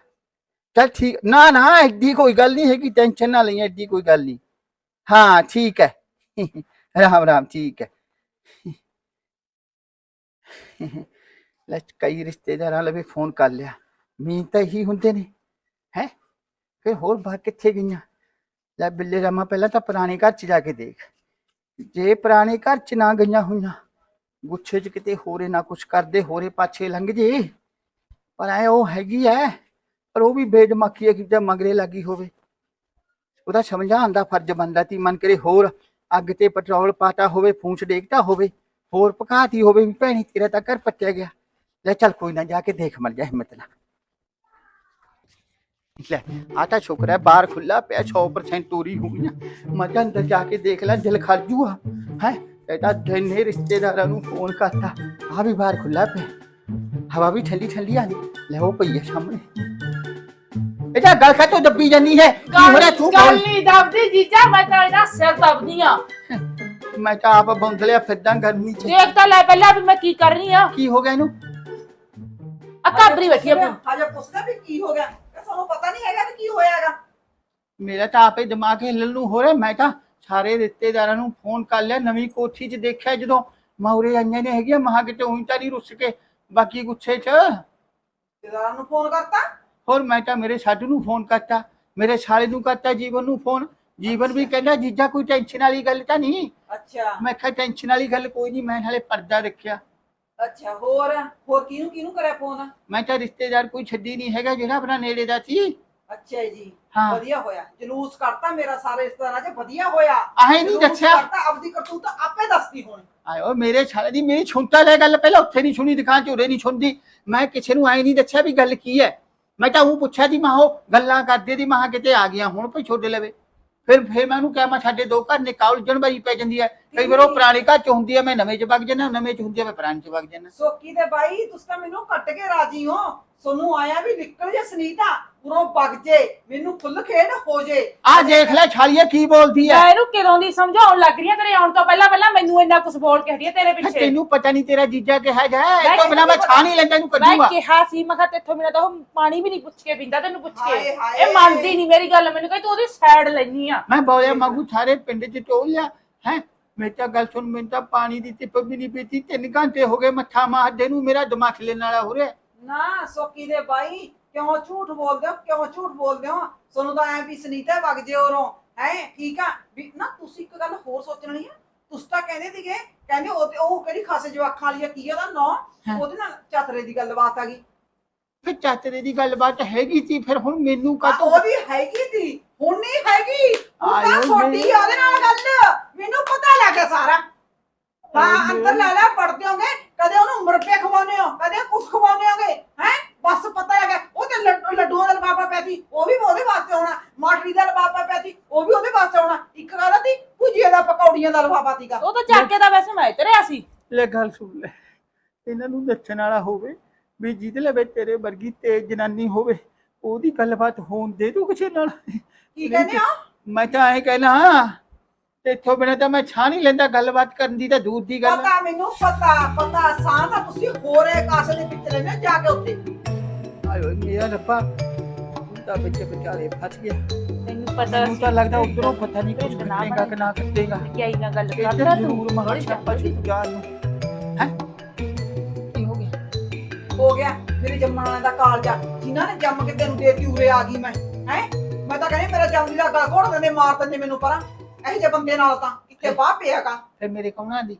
ਚੱਲ ਠੀਕ ਨਾ ਨਾ ਐਡੀ ਕੋਈ ਗੱਲ ਨਹੀਂ ਹੈਗੀ ਟੈਨਸ਼ਨ ਨਾ ਲਈ ਐਡੀ ਕੋਈ ਗੱਲ ਨਹੀਂ ਹਾਂ ਠੀਕ ਹੈ ਰਾਮ ਰਾਮ ਠੀਕ ਹੈ ਲੈ ਕਈ ਰਿਸ਼ਤੇਦਾਰਾਂ ਲਵੇ ਫੋਨ ਕਰ ਲਿਆ ਮੀਨ ਤਾਂ ਇਹੀ ਹੁੰਦੇ ਨੇ ਹੈ ਫਿਰ ਹੋਰ ਬਾਹਰ ਕਿੱਥੇ ਗਈਆਂ ਲੈ ਬਿੱਲੇ ਰਾਮਾ ਪਹਿਲਾਂ ਤਾਂ ਪੁਰਾਣੇ ਘਰ ਚ ਜਾ ਕੇ ਦੇਖ ਜੇ ਪੁਰਾਣੇ ਘਰ ਚ ਨਾ ਗਈਆਂ ਹੋਈਆਂ ਗੁੱਛੇ ਚ ਕਿਤੇ ਹੋਰੇ ਨਾ ਕੁਛ ਕਰਦੇ, ਹੋਰੇ ਪਾਛੇ ਲੰਘ ਜੇ। ਪਰ ਐ ਉਹ ਹੈਗੀ ਐ, ਪਰ ਉਹ ਵੀ ਬੇਦਮਾਕੀ ਹੈ ਕਿ ਜਾਂ ਮਗਰੇ ਲੱਗੀ ਹੋਵੇ। ਉਹਦਾ ਸਮਝਾਉਣ ਦਾ ਫਰਜ਼ ਬੰਦਾ ਤੀ, ਮਨ ਕਰੇ ਹੋਰ ਅੱਗ ਤੇ ਪੈਟਰੋਲ ਪਾਤਾ ਹੋਵੇ ਫੂੰਚ ਡੇਕਦਾ ਹੋਵੇ, ਹੋਰ ਪਕਾਤੀ ਹੋਵੇ ਵੀ ਭੈਣੀ ਤੇਰਾ ਤਾਂ ਘਰ ਪੱਟਿਆ ਗਿਆ। ਲੈ ਚੱਲ ਕੋਈ ਨਾ, ਜਾ ਕੇ ਦੇਖ ਮਰ ਜਾ ਹਿੰਮਤ ਨਾਲ। ਲੈ ਆ ਤਾਂ ਸ਼ੁਕਰ ਹੈ ਬਾਹਰ ਖੁੱਲਾ ਪਿਆ 100% ਤੋਰੀ ਹੋਈ ਨਾ ਮੈਂ ਤਾਂ ਅੰਦਰ ਜਾ ਕੇ ਦੇਖ ਲੈ, ਦਿਲ ਖੜ ਜੂਆ ਹੈ? ਇਹ ਤਾਂ ਢੇਨੇ ਰਿਸ਼ਤੇਦਾਰਾਂ ਨੂੰ ਫੋਨ ਕਰਤਾ। ਆ ਵੀ ਬਾਹਰ ਖੁੱਲਾ ਪਿਆ। ਹਵਾ ਵੀ ਠੰਡੀ ਠੰਡੀ ਆਂਦੀ ਲੈ ਉਹ ਪਈ ਸਾਹਮਣੇ। ਇਹ ਤਾਂ ਗਲ ਖਾ ਤੋਂ ਦੱਬੀ ਜਾਨੀ ਹੈ। ਕੀ ਹੋ ਰਿਹਾ ਤੂੰ ਗੱਲ ਨਹੀਂ ਦਬਦੀ ਜੀਜਾ ਮੈਂ ਤਾਂ ਇਹਦਾ ਸਿਰ ਦਬਦੀ ਆ। ਮੈਂ ਤਾਂ ਆਪ ਬੰਦਲਿਆ ਫਿਰਦਾ ਗਰਮੀ ਚ। ਦੇਖ ਤਾਂ ਲੈ ਪਹਿਲਾਂ ਵੀ ਮੈਂ ਕੀ ਕਰ ਰਹੀ ਆ। ਕੀ ਹੋ ਗਿਆ ਇਹਨੂੰ? ਆ ਕਾਬਰੀ ਬੈਠੀ ਆ। ਹਜੇ ਪੁੱਛਦਾ ਵੀ ਕੀ ਹੋ ਗਿਆ। ਕਿ ਤੁਹਾਨੂੰ ਪਤਾ ਨਹੀਂ ਹੈਗਾ ਵੀ ਕੀ ਹੋਇਆ ਹੈਗਾ। ਮੇਰਾ ਤਾਂ ਆਪੇ ਦਿਮਾਗ ਹਿੱਲਣ ਨੂੰ ਹੋ ਰਿਹਾ। ਮੈਂ ਤਾਂ ਸਾਰੇ ਰਿਸ਼ਤੇਦਾਰਾਂ ਨੂੰ ਫੋਨ ਕਰ ਲਿਆ ਨਵੀਂ ਕੋਠੀ 'ਚ ਦੇਖਿਆ ਜਦੋਂ ਮੌਰੇ ਆਈਆਂ ਨੇ ਹੈਗੀਆਂ ਮਹਾ ਕਿਤੇ ਉਹੀ ਤਾਂ ਨਹੀਂ ਰੁੱਸ ਕੇ ਬਾਕੀ ਗੁੱਸੇ 'ਚ। ਰਿਸ਼ਤੇਦਾਰਾਂ ਨੂੰ ਫੋਨ ਕਰਤਾ? ਹੋਰ ਮੈਂ ਤਾਂ ਮੇਰੇ ਸਾਡੂ ਨੂੰ ਫੋਨ ਕਰਤਾ ਮੇਰੇ ਸਾਲੇ ਨੂੰ ਕਰਤਾ ਜੀਵਨ ਨੂੰ ਫੋਨ। ਜੀਵਨ ਵੀ ਕਹਿੰਦਾ ਜੀਜਾ ਕੋਈ ਟੈਨਸ਼ਨ ਵਾਲੀ ਗੱਲ ਤਾਂ ਨਹੀਂ। ਅੱਛਾ। ਮੈਂ ਕਿਹਾ ਟੈਨਸ਼ਨ ਵਾਲੀ ਗੱਲ ਕੋਈ ਨਹੀਂ ਮੈਂ ਹਲੇ ਪਰਦਾ ਰੱਖਿਆ। ਅੱਛਾ ਹੋਰ ਹੋਰ ਕਿਹਨੂੰ ਕਿਹਨੂੰ ਕਰਿਆ ਫੋਨ? ਮੈਂ ਤਾਂ ਰਿਸ਼ਤੇਦਾਰ ਕੋਈ ਛੱਡੀ ਨਹੀਂ ਹੈਗਾ ਜਿਹੜਾ ਆਪਣਾ ਨੇੜੇ ਦਾ ਸੀ। ਅੱਛਾ ਜੀ ਹਾਂ। ਵਧੀਆ ਹੋਇਆ। ਜਲੂਸ ਕਰਤਾ ਮੇਰਾ ਸਾਰੇ ਰਿਸ਼ਤੇਦਾਰਾਂ 'ਚ ਵਧੀਆ ਹੋਇਆ। ਆਹੇ ਨਹੀਂ ਜਲੂਸ ਦੱਸਿਆ। ਕਰਤਾ ਆਪਦੀ ਕਰਤੂਤ ਆਪੇ ਦੱਸਦੀ ਹੁਣ। ਆਇਓ ਮੇਰੇ ਸਾਲੇ ਦੀ ਮੇਰੀ ਸੁਣਤਾ ਲੈ ਗੱਲ ਪਹਿਲਾਂ ਉੱਥੇ ਨਹੀਂ ਸੁਣੀ ਦੁਕਾਨ 'ਚ ਉਰੇ ਨਹੀਂ ਸੁਣਦੀ। ਮੈਂ ਕਿਸੇ ਨੂੰ ਆਏ ਨਹੀਂ ਦੱਸਿਆ ਵੀ ਗੱਲ ਕੀ ਹੈ। ਮੈਂ ਤਾਂ ਉਹ ਪੁੱਛਿਆ ਦੀ ਮਾਂ ਉਹ ਗੱਲਾਂ ਕਰਦੇ ਦੀ ਮਾਂ ਕਿਤੇ ਆ ਗਿਆ ਹੁਣ ਭਈ ਛੋਡੇ ਲਵੇ। ਫਿਰ ਫਿਰ ਮੈਂ ਉਹਨੂੰ ਕਿਹਾ ਮੈਂ ਸਾਡੇ ਦੋ ਘਰ ਨੇ ਕਾਲ ਜਣਬਾਈ ਪੈ ਜਾਂਦੀ ਹੈ। ਕਈ ਵਾਰ ਉਹ ਪੁਰਾਣੇ ਘਰ 'ਚ ਹੁੰਦੀ ਹੈ ਮੈਂ ਨਵੇਂ 'ਚ ਵਗ ਜਾਣਾ ਨਵੇਂ 'ਚ ਹੁੰਦੀ ਹੈ ਮੈਂ ਪੁਰਾਣੇ 'ਚ ਵਗ ਜਾਣਾ ਸੋਕੀ ਦੇ ਬਾਈ ਤੁਸੀਂ ਤਾਂ ਮੈਨੂੰ ਕੱਟ ਕੇ ਰਾਜੀ ਹੋ। ਸੋਨੂੰ ਆਇਆ ਵੀ ਨਿਕਲ ਜੇ ਸੁਨੀਤਾ। ਉਰੋਂ ਵਗ ਜੇ ਮੈਨੂੰ ਫੁੱਲ ਖੇਡ ਹੋ ਜੇ। ਆਹ ਦੇਖ ਲੈ ਛਾਲੀਆ ਕੀ ਬੋਲਦੀ ਹੈ ਮੈਂ ਇਹਨੂੰ ਕਿਰੋਂ ਦੀ ਸਮਝਾਉਣ ਲੱਗ ਰਹੀ ਆ ਤੇਰੇ ਆਉਣ ਤੋਂ ਪਹਿਲਾਂ ਪਹਿਲਾਂ ਮੈਨੂੰ ਇੰਨਾ ਕੁਝ ਬੋਲ ਕੇ ਹਟੀ ਆ ਤੇਰੇ ਪਿੱਛੇ। ਤੈਨੂੰ ਪਤਾ ਨਹੀਂ ਤੇਰਾ ਜੀਜਾ ਕਿਹਾ ਜਾ ਇਹ ਤੋਂ ਬਿਨਾ ਮੈਂ ਛਾਂ ਨਹੀਂ ਲੈਂਦਾ ਇਹਨੂੰ ਮੈਂ ਕੱਢੂਗਾ ਕਿਹਾ ਸੀ ਮੈਂ ਕਿਹਾ ਤੇਥੋਂ ਬਿਨਾਂ ਤਾਂ ਉਹ ਪਾਣੀ ਵੀ ਨਹੀਂ ਪੁੱਛ ਕੇ ਪੀਂਦਾ ਤੈਨੂੰ ਪੁੱਛ। ਕੇ ਹਾਏ, ਹਾਏ। ਇਹ ਮੰਨਦੀ ਨਹੀਂ ਮੇਰੀ ਗੱਲ ਮੈਨੂੰ ਕਹੇ ਤੂੰ ਉਹਦੀ ਸਾਈਡ ਲੈਣੀ ਆ। ਮੈਂ ਬੋਲਿਆ ਮੰਗੂ ਸਾਰੇ ਪਿੰਡ 'ਚ ਟੋਲ ਲਿਆ ਹੈ? ਮੈਂ ਤਾਂ ਗੱਲ ਸੁਣ ਮੈਂ ਤਾਂ ਪਾਣੀ ਦੀ ਟਿੱਪ ਵੀ ਨਹੀਂ ਪੀਤੀ। ਤਿੰਨ ਘੰਟੇ ਹੋ ਗਏ ਮੱਥਾ ਮਾਰਦੇ ਨੂੰ ਮੇਰਾ ਦਿਮਾਗ ਖਿਲਣ ਵਾਲਾ ਹੋ ਰਿਹਾ। ਨਾ ਸੋਕੀ ਦੇ ਬਾਈ ਕਿਉਂ ਝੂਠ ਬੋਲਦੇ ਹੋ? ਕਿਉਂ ਝੂਠ ਬੋਲਦੇ ਹੋ? ਸੋਨੂੰ ਤਾਂ ਐ ਵੀ ਸੁਨੀਤਾ ਵਗ ਜੇ ਉਰੋਂ ਹੈ? ਠੀਕ ਆ? ਵੀ ਨਾ ਤੁਸੀਂ ਇੱਕ ਗੱਲ ਹੋਰ ਸੋਚਣੀ ਆ। ਤੁਸੀਂ ਤਾਂ ਕਹਿੰਦੇ ਸੀਗੇ ਕਹਿੰਦੇ ਉਹ ਤੇ ਉਹ ਕਿਹੜੀ ਖਾਸੇ ਜਵਾਖਾਂ ਵਾਲੀ ਆ ਕੀ ਉਹਦਾ ਨਾਂ। ਉਹਦੇ ਨਾਲ ਚਾਤਰੇ ਦੀ ਗੱਲਬਾਤ ਆ ਗਈ। ਫਿਰ ਚਾਚਰੇ ਦੀ ਗੱਲਬਾਤ ਹੈਗੀ ਸੀ ਫਿਰ ਹੁਣ ਮੈਨੂੰ ਆ, ਕਾਹਤੋਂ ਉਹਦੀ ਹੈਗੀ ਤੀ ਹੁਣ ਨਹੀਂ ਹੈਗੀ। ਹੁਣ ਤਾਂ ਆਇਓ ਛੋਟੀ ਆ ਉਹਦੇ ਨਾਲ ਗੱਲ। ਮੈਨੂੰ ਪਤਾ ਲੱਗ ਗਿਆ ਸਾਰਾ। ਹਾਂ ਆਇਓ ਅੰਦਰ ਲੈ ਲੈ ਪੜਦੇ ਹੋਗੇ। ਕਦੇ ਉਹਨੂੰ ਮੁਰੱਬੇ ਖਵਾਉਣੇ ਹੋ ਕਦੇ ਕੁਛ ਖਵਾਉਣੇ ਹੋਗੇ ਹੈ? ਬਸ ਪਤਾ ਲੱਗਾ ਉਹ ਤੇ ਲੱਡੂ- ਲੱਡੂਆਂ ਦਾ ਲਫਾਫਾ ਪਿਆ ਸੀ ਉਹ ਵੀ ਉਹਦੇ ਵਾਸਤੇ ਹੋਣਾ ਮਾਟਰੀ ਦਾ ਲਫਾਫਾ ਪਿਆ ਸੀ ਉਹ ਵੀ ਉਹਦੇ ਵਾਸਤੇ ਹੋਣਾ ਇੱਕ ਗੱਲ ਸੀ ਭੁਜੀਆ ਦਾ ਪਕੌੜੀਆਂ ਦਾ ਲਫਾਫਾ ਸੀਗਾ। ਉਹ ਤਾਂ ਚੱਕ ਤਾਂ ਵੈਸੇ ਮੈਂ ਤੇਰਿਆ ਸੀ। ਲੈ ਗੱਲ ਸੁਣ ਲੈ ਇਹਨਾਂ ਨੂੰ ਦੱਸਣ ਵਾਲਾ ਹੋਵੇ ਵੀ ਜਿਹਦੇ ਲਵੇ ਤੇਰੇ ਵਰਗੀ ਤੇਜ਼ ਜਨਾਨੀ ਹੋਵੇ ਉਹਦੀ ਗੱਲਬਾਤ ਹੋਣ ਦੇ ਤੂੰ ਕਿਸੇ ਨਾਲ। ਕੀ ਕਹਿੰਦੇ ਆ ਮੈਂ ਤਾਂ ਐਂ ਕਹਿਣਾ ਤੇ ਇੱਥੋਂ ਬਿਨਾਂ ਤਾਂ ਮੈਂ ਛਾਂ ਨਹੀਂ ਲੈਂਦਾ ਗੱਲਬਾਤ ਕਰਨ ਦੀ ਤਾਂ ਦੂਰ ਦੀ ਗੱਲ ਹੈ। ਪਤਾ ਮੈਨੂੰ ਪਤਾ ਪਤਾ ਸਾਂ ਤਾਂ ਤੁਸੀਂ ਹੋਰ ਕਾਸੇ ਦੇ ਵਿੱਚ ਲੈਣੇ ਜਾ ਕੇ ਉੱਥੇ। ਓਏ ਮੇਰਾ ਰੱਬਾ। ਤੂੰ ਵਿੱਚ ਵਿਚਾਲੇ ਫਸ ਗਿਆ। ਤੈਨੂੰ ਪਤਾ ਮੈਨੂੰ ਤਾਂ ਲੱਗਦਾ ਉਧਰੋਂ ਪਤਾ ਨਹੀਂ ਕੁਝ ਨਾ ਕਰੇਗਾ ਕਿ ਨਾ ਕਰੇਗਾ ਕਿ ਆਈ ਨਾ ਗੱਲ ਕਰਦਾ ਤੂੰ। ਮਹਾਂ ਛਾਪਾ ਸੀ ਜਾਨ ਨੂੰ। ਹੈ? ਕੀ ਹੋ ਗਿਆ? ਹੋ ਗਿਆ। ਮੇਰੇ ਜੰਮਣ ਦਾ ਕਾਲਜਾ ਜਿਨ੍ਹਾਂ ਨੇ ਜੰਮ ਕੇ ਤੈਨੂੰ ਦੇਤੀ ਉਰੇ ਆ ਗਈ ਮੈਂ। ਹੈ? ਮੈਂ ਤਾਂ ਕਹਿੰਦੀ ਮੇਰਾ ਜੰਮਦੀ ਦਾ ਗਲ ਘੋੜ ਦਿੰਦੇ ਮਾਰ ਦਿੰਦੇ ਮੈਨੂੰ ਪਰਾਂ। ਇਹੋ ਜਿਹੇ ਬੰਦੇ ਨਾਲ ਤਾਂ। ਕਿੱਥੇ ਬਾਹ ਪਿਆਗਾ ਫਿਰ ਮੇਰੇ ਕੌਣਾ ਦੀ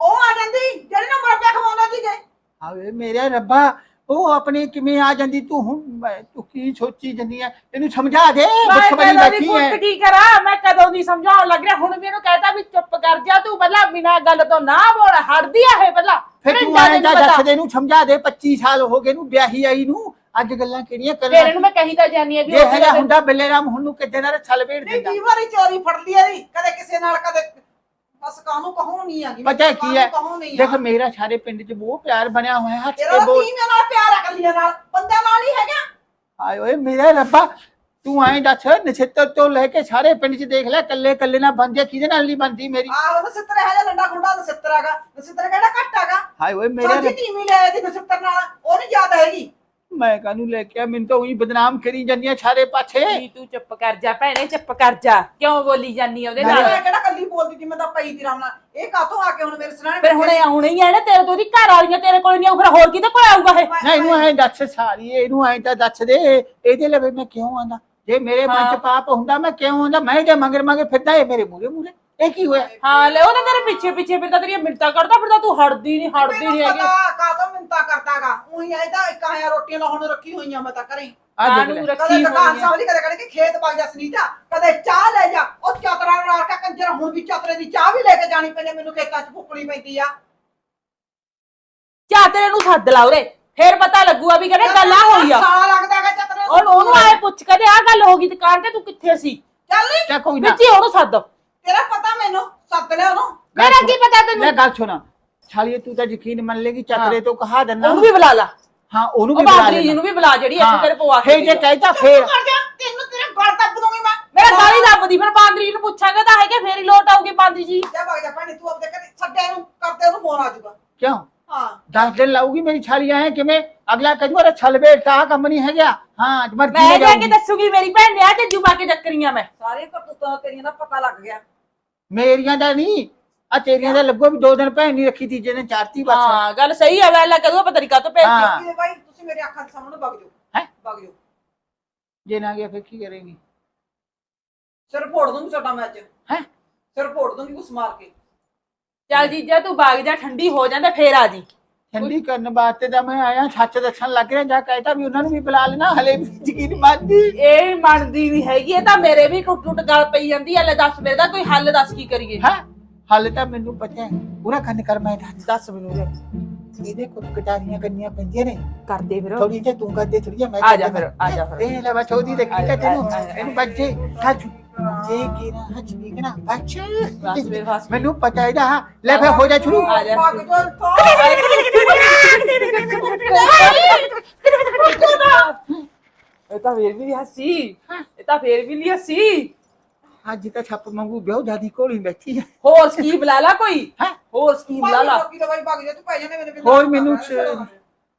ਉਹ ਆ ਜਾਂਦੀ ਜਿਹੜੇ ਨਾ ਮਰਪਿਆ ਖਵਾਉਂਦਾ ਸੀਗੇ ਆਵੇ ਮੇਰੇ ਰੱਬਾ। ਉਹ ਆਪਣੇ ਕਿਵੇਂ ਆ ਜਾਂਦੀ ਤੂੰ ਹੁਣ? ਮੈਂ- ਤੂੰ ਕੀ ਸੋਚੀ ਜੰਨੀ ਆ ਇਹਨੂੰ ਸਮਝਾ ਦੇ ਮੈਂ ਬੜੀ ਕਦੋਂ ਦੀ ਬੈਠੀ ਕੁੱਟ ਹੈ ਕੀ ਕਰਾਂ? ਮੈਂ ਕਦੋਂ ਦੀ ਸਮਝਾਉਣ ਲੱਗ ਰਿਹਾ? ਹੁਣ ਮੈਨੂੰ ਕਹਿਤਾ ਵੀ ਚੁੱਪ ਕਰ ਜਾ ਤੂੰ ਪਹਿਲਾਂ ਬਿਨਾਂ ਗੱਲ ਤੋਂ ਨਾ ਬੋਲ ਹਟਦੀ ਆ ਇਹ ਪਹਿਲਾਂ। ਫਿਰ ਤੂੰ ਆਏ ਪਤਾ। ਦੱਸ ਦੇ ਨੂੰ ਸਮਝਾ ਦੇ 25 ਸਾਲ ਹੋ ਗਏ ਨੂੰ ਵਿਆਹੀ ਆਈ ਨੂੰ। ਅੱਜ ਗੱਲਾਂ ਕਿਹੜੀਆਂ ਫਿਰ ਕਰਨਾ ਇਹਨੂੰ ਮੈਂ ਕਹੀ ਤਾਂ ਜਾਨੀ ਆ ਵੀ ਜੇ ਉਹ ਹੈਗਾ ਹੁੰਦਾ ਬੱਲੇ ਰਾਮ ਹੁਣ ਨੂੰ ਕਿੱਦਾਂ ਦਾ ਛਲ ਵੇੜ ਨਹੀਂ ਦਿੰਦਾ? ਵਾਰੀ ਚੋਰੀ ਫੜ ਲਈ ਇਹਦੀ। ਕਦੇ ਕਿਸੇ ਨਾਲ ਕਦੇ ਬਸ ਕਾਹਨੂੰ ਕਹੋ ਨਹੀਂ ਆ ਗਈ ਪਤਾ ਕੀ ਹੈ? ਦੇਖ ਮੇਰਾ ਸਾਰੇ ਪਿੰਡ 'ਚ ਬਹੁਤ ਪਿਆਰ ਬਣਿਆ ਹੋਇਆ ਹੱਥ ਤੇ ਬੋਲ। ਤੀਵੀਆਂ ਨਾਲ ਪਿਆਰ ਆ ਕੱਲੀਆਂ ਨਾਲ? ਬੰਦਿਆਂ ਨਾਲ ਨਹੀਂ ਹੈਗਾ। ਆਏ ਓਏ ਮੇਰਾ ਰੱਬਾ ਤੂੰ ਐਂ ਦੱਸ ਨਛੱਤਰ ਤੋਂ ਲੈ ਕੇ ਸਾਰੇ ਪਿੰਡ 'ਚ ਦੇਖ ਲੈ ਕੱਲੇ ਕੱਲੇ ਨਾਲ ਬੰਦੇ ਕਿਹਦੇ ਨਾਲ ਨਹੀਂ ਬੰਦੀ ਮੇਰੀ? ਆਹੋ ਨਸਿੱਤਰ ਹੈ ਜਾਂ ਲੰਡਾ ਖੁੰਡਾ ਨਸਿੱਤਰ ਹੈਗਾ। ਨਸਿੱਤਰ ਕਿਹੜਾ ਘੱਟ ਹੈਗਾ? ਹਾਏ ਓਏ ਮੇਰਾ ਸਾਡੀ ਟੀਮੀ ਲੈ ਦੀ ਨਸਿੱਤਰ ਨਾਲ। ਉਹ ਨਹੀਂ ਯਾਦ ਹੈਗੀ। ਮੈਂ ਕਾਹਨੂੰ ਲੈ ਕੇ ਆ? ਮੈਨੂੰ ਤਾਂ ਉਹੀ ਬਦਨਾਮ ਕਰੀ ਜਾਂਦੀਆਂ ਸਾਰੇ ਪਾਛੇ ਵੀ ਤੂੰ ਚੁੱਪ ਕਰ ਜਾ ਭੈਣੇ ਚੁੱਪ ਕਰ ਜਾ। ਕਿਉਂ ਬੋਲੀ ਜਾਨੀ ਆ ਉਹਦੇ ਨਾਲ ਮੈਂ ਕਿਹੜਾ ਕੱਲੀ ਬੋਲਦੀ ਸੀ ਮੈਂ ਤਾਂ ਪਈ ਦੀ ਰਾਮ ਨਾਲ। ਇਹ ਕਾਤੋਂ ਆ ਕੇ ਹੁਣ ਮੇਰੇ ਸਰਾਣੇ ਫਿਰ ਹੁਣ ਇਹ ਆਉਣੇ ਹੀ ਆ ਨਾ ਤੇਰੇ ਤੋਂ ਉਹਦੀ ਘਰ ਵਾਲੀਆਂ ਤੇਰੇ ਕੋਲ ਨਹੀਂ ਆਉ ਫਿਰ ਹੋਰ ਕਿਹਦੇ ਕੋਲ ਆਊਗਾ ਇਹ? ਨਹੀਂ ਇਹਨੂੰ ਐਂ ਦੱਸ ਸਾਰੀ ਇਹਨੂੰ ਐਂ ਤਾਂ ਦੱਸ ਦੇ। ਇਹਦੇ ਲਵੇ ਮੈਂ ਕਿਉਂ ਆਂਦਾ ਜੇ ਮੇਰੇ ਮਨ 'ਚ। ਪਾਪ ਹੁੰਦਾ ਮੈਂ ਕਿਉਂ ਆਂਦਾ ਮੈਂ ਇਹਦੇ ਮੰਗਰ ਮੰਗੇ ਫਿਰਦਾ ਇਹ ਮੇਰੇ ਮੂਰੇ ਮੂਰੇ ਇਹ ਕੀ ਹੋਇਆ? ਹਾਂ ਲੈ ਉਹ ਤਾਂ ਤੇਰੇ ਪਿੱਛੇ ਪਿੱਛੇ ਫਿਰਦਾ ਤੇਰੀਆਂ ਮਿੰਟਾਂ ਕਰਦਾ ਫਿਰਦਾ ਤੂੰ ਹਟਦੀ ਨਹੀਂ ਹਟਦੀ ਮੈਨੂੰ ਨਹੀਂ ਹੈਗੀ। ਕਾਤੋਂ ਮਿੰਤਾ ਕਰਦਾਗਾ? ਉਹੀ ਆਈ ਤਾਂ ਇੱਕ ਆਇਆ ਰੋਟੀਆਂ ਲਾਉਣ ਨੂੰ ਰੱਖੀ ਹੋਈਆਂ ਮੈਂ ਤਾਂ ਘਰੇ ਆ ਦੇਖ ਨੂੰ ਲੈ। ਕਦੇ ਰੱਖੀ ਦੁਕਾਨ ਹੋਈ ਆ ਸਾਹਮਣੇ ਕਦੇ ਕਦੇ ਕਿ ਖੇਤ ਵਗ ਜਾ ਸੁਨੀਤਾ ਕਦੇ ਚਾਹ ਲੈ ਜਾ। ਉਹ ਚਾਤਰਾ ਨਾਲ ਕੇ ਕੰਜਰ ਹੁਣ ਵੀ ਚਾਤਰੇ ਦੀ ਚਾਹ ਵੀ ਲੈ ਕੇ ਜਾਣੀ ਪੈਂਦੀ ਮੈਨੂੰ ਖੇਤਾਂ 'ਚ ਫੁੱਕਣੀ ਪੈਂਦੀ ਆ। ਚਾ ਤੇਰੇ ਨੂੰ ਸੱਦ ਲਾ ਉਰੇ। ਫੇਰ ਪਤਾ ਲੱਗੂਗਾ ਵੀ ਕਹਿੰਦੇ ਗੱਲ ਆ ਹੋਈ ਆ ਸਾਲਾ ਲੱਗਦਾਗਾ ਚਾਤਰੇ ਨੂੰ। ਉਹਨੂੰ ਉਹਨੂੰ ਆਏ ਪੁੱਛ ਕਦੇ ਆ ਗੱਲ ਹੋ ਗਈ ਦੁਕਾਨ ਤੇ ਤੂੰ ਕਿੱਥੇ ਸੀ? ਚੱਲ ਨੀ। ਚੱਲ ਕੋਈ ਨਾ। ਵਿੱਚ ਹੀ ਉਹਨੂੰ ਸੱਦ। ਤੇਰਾ ਪਤਾ ਮੈਨੂੰ ਸੱਦ ਲਿਆ ਉਹਨੂੰ ਮੇਰਾ ਕੀ ਪਤਾ ਲੈ ਤੈਨੂੰ ਗੱਲ ਸੁਣਾ ਛਾਲੀਏ ਤੂੰ ਤਾਂ ਯਕੀਨ ਮੰਨ ਲੇਗੀ ਚੱਕਰੇ ਤੋਂ ਕਹਾ ਦਿੰਦਾ ਉਹਨੂੰ ਵੀ ਬੁਲਾ ਲਾ ਹਾਂ ਉਹਨੂੰ ਉਹ ਵੀ ਬੁਲਾ ਬਾਦਰੀ ਜੀ ਲੈਣਾ ਨੂੰ ਵੀ ਬੁਲਾ ਜਿਹੜੀ ਇੱਥੇ ਤੇਰੇ ਪਵਾ ਕੇ ਫੇਰ ਜੇ ਗਈ ਆ। ਕਹਿਤਾ ਫੇਰ ਕਰ ਜਾ ਤੈਨੂੰ ਤੇਰੇ ਗਲ ਦੱਬ ਦੂੰਗੀ ਮੈਂ ਮੇਰਾ ਗਾਲੀ ਲੱਭਦੀ ਫਿਰ ਬਾਂਦਰੀ ਨੂੰ ਪੁੱਛਾਂਗੇ ਤਾਂ ਹੈ ਕਿ ਫੇਰ ਹੀ ਲੋਟ ਆਊਗੀ ਬਾਂਦਰੀ ਜੀ ਜਾ ਵਗ ਜਾ ਭੈਣੇ ਤੂੰ ਆਪਦੇ ਘਰੇ ਛੱਡਿਆ ਨੂੰ ਕਰਦੇ ਉਹਨੂੰ ਫੋਨ ਆ ਜਾਊਗਾ ਕਿਉਂ ਹਾਂ 10 ਦਿਨ ਲਾਊਗੀ ਮੇਰੀ ਛਾਲੀ ਆਏ ਕਿਵੇਂ ਅਗਲਾ ਕਹਿੰਦਾ ਮੇਰਾ ਛਲ ਵੇਟਾ ਆਹ ਕੰਮ ਨਹੀਂ ਹੈਗਾ ਹਾਂ ਮਰਜ਼ੀ ਮੈਂ ਨਾਲ ਜਾ ਕੇ ਜਾਊਗੀ ਦੱਸੂਗੀ ਮੇਰੀ ਭੈਣ ਨੇ ਆ ਤੇ ਜੁਬਾ ਕੇ ਚੱਕਰੀਆਂ ਮੈਂ ਸਾਰੀਆਂ ਕਰਤੂਤਾਂ ਤੇਰੀਆਂ ਦਾ ਪਤਾ ਲੱਗ ਗਿਆ ਮੇਰੀਆਂ ਦਾ ਨਹੀਂ ਆ ਤੇਰੀਆਂ ਦਾ ਲੱਗੋ ਵੀ ਦੋ ਦਿਨ ਭੈਣ ਨਹੀਂ ਰੱਖੀ ਤੀਜੇ ਦਿਨ ਚਾਰਤੀ ਬਸ। ਹਾਂ ਗੱਲ ਸਹੀ ਹੈ ਵੇਲਾ ਕਦੋਂ ਪਤਾ ਨਹੀਂ ਕਾਤੋਂ ਭੇਜਦੀ ਹਾਂ। ਬਾਈ ਤੁਸੀਂ ਮੇਰੇ ਅੱਖਾਂ ਦੇ ਸਾਹਮਣੇ ਵਗ ਜਾਓ। ਹੈਂ? ਵਗ ਜਾਓ। ਜੇ ਨਾ ਗਿਆ ਫਿਰ ਕੀ ਕਰੇਗੀ? ਸਿਰ ਫੋੜ ਦੂੰਗੀ ਛੋਟਾ ਮੈਂ ਅੱਜ। ਹੈਂ? ਸਿਰ ਫੋੜ ਦੂੰਗੀ ਕੁਛ ਮਾਰ ਕੇ। ਚੱਲ ਜੀਜਾ ਤੂੰ ਬਾਗ ਜਾ ਠੰਡੀ ਹੋ ਜਾਂਦਾ ਫੇਰ ਆ ਜੀ। ਠੰਡੀ ਕਰਨ ਵਾਸਤੇ ਤਾਂ ਮੈਂ ਆਇਆ ਸੱਚ ਦੱਸਣ ਲੱਗ ਰਿਹਾ ਜਾ ਕਹਿਤਾ ਵੀ ਉਹਨਾਂ ਨੂੰ ਵੀ ਬੁਲਾ ਲੈਣਾ ਹਲੇ ਵੀ ਯਕੀਨ ਮੰਨਦੀ ਇਹ ਮੰਨਦੀ ਵੀ ਹੈਗੀ ਇਹ ਤਾਂ ਮੇਰੇ ਵੀ ਟੁੱਟ ਟੁੱਟ ਗੱਲ ਪਈ ਜਾਂਦੀ ਹੈ ਲੈ ਦੱਸ ਮੇਰੇ ਦਾ ਕੋਈ ਹੱਲ ਦੱਸ ਕੀ ਕਰੀਏ? ਹੈ? ਹਾਲੇ ਤਾਂ ਮੈਨੂੰ ਪਤਾ ਹੈ ਪੂਰਾ ਕੰਨ ਕਰ ਮੈਂ ਦੱਸ ਦੱਸ ਮੈਨੂੰ ਰੇ ਇਹਦੇ ਕੁਝ ਕਟਾਰੀਆਂ ਕਰਨੀਆਂ ਪੈਂਦੀਆਂ ਨੇ। ਕਰਦੇ ਫਿਰ। ਥੋੜੀ ਜਿਹੀ ਤੂੰ ਕਰਦੇ ਥੋੜੀ ਜਿਹੀ ਮੈਂ ਆ ਜਾ। ਫਿਰ, ਆ ਜਾ ਫਿਰ। ਇਹ ਲੈ ਬਚੋ ਦੀ ਦੇਖੀ ਆ ਜਾ, ਤੈਨੂੰ ਆ ਜਾ, ਆ ਜਾ। ਇਹਨੂੰ ਬੱਜੇ ਜੇ ਕੀ ਨਾ ਹੱਜ ਵੀ ਕਨਾ ਬੱਚ ਬਸ ਮੇਰੇ ਪਾਸ ਮੈਨੂੰ ਪਤਾ ਲੈ ਹੋ ਜਾ ਸ਼ੁਰੂ। ਆ ਜਾ। ਭਾਗ ਜਾ ਇਹ ਤਾਂ ਫੇਰ ਵੀ ਹੱਸੀ। ਇਹ ਤਾਂ ਫੇਰ ਵੀ ਨਹੀਂ ਹੱਸੀ। ਅੱਜ ਤਾਂ ਛੱਪ ਮੰਗੂ ਬਿਓ ਜਿਆਦੀ ਕੋਲੀ ਬੈਠੀ ਹੈ ਹੋਰ ਸਕੀਮ ਲਾ ਲਾ ਕੋਈ। ਹੈਂ? ਹੋਰ ਸਕੀਮ ਲਾ ਲਾ। ਜਾ ਹੋਰ ਮੈਨੂੰ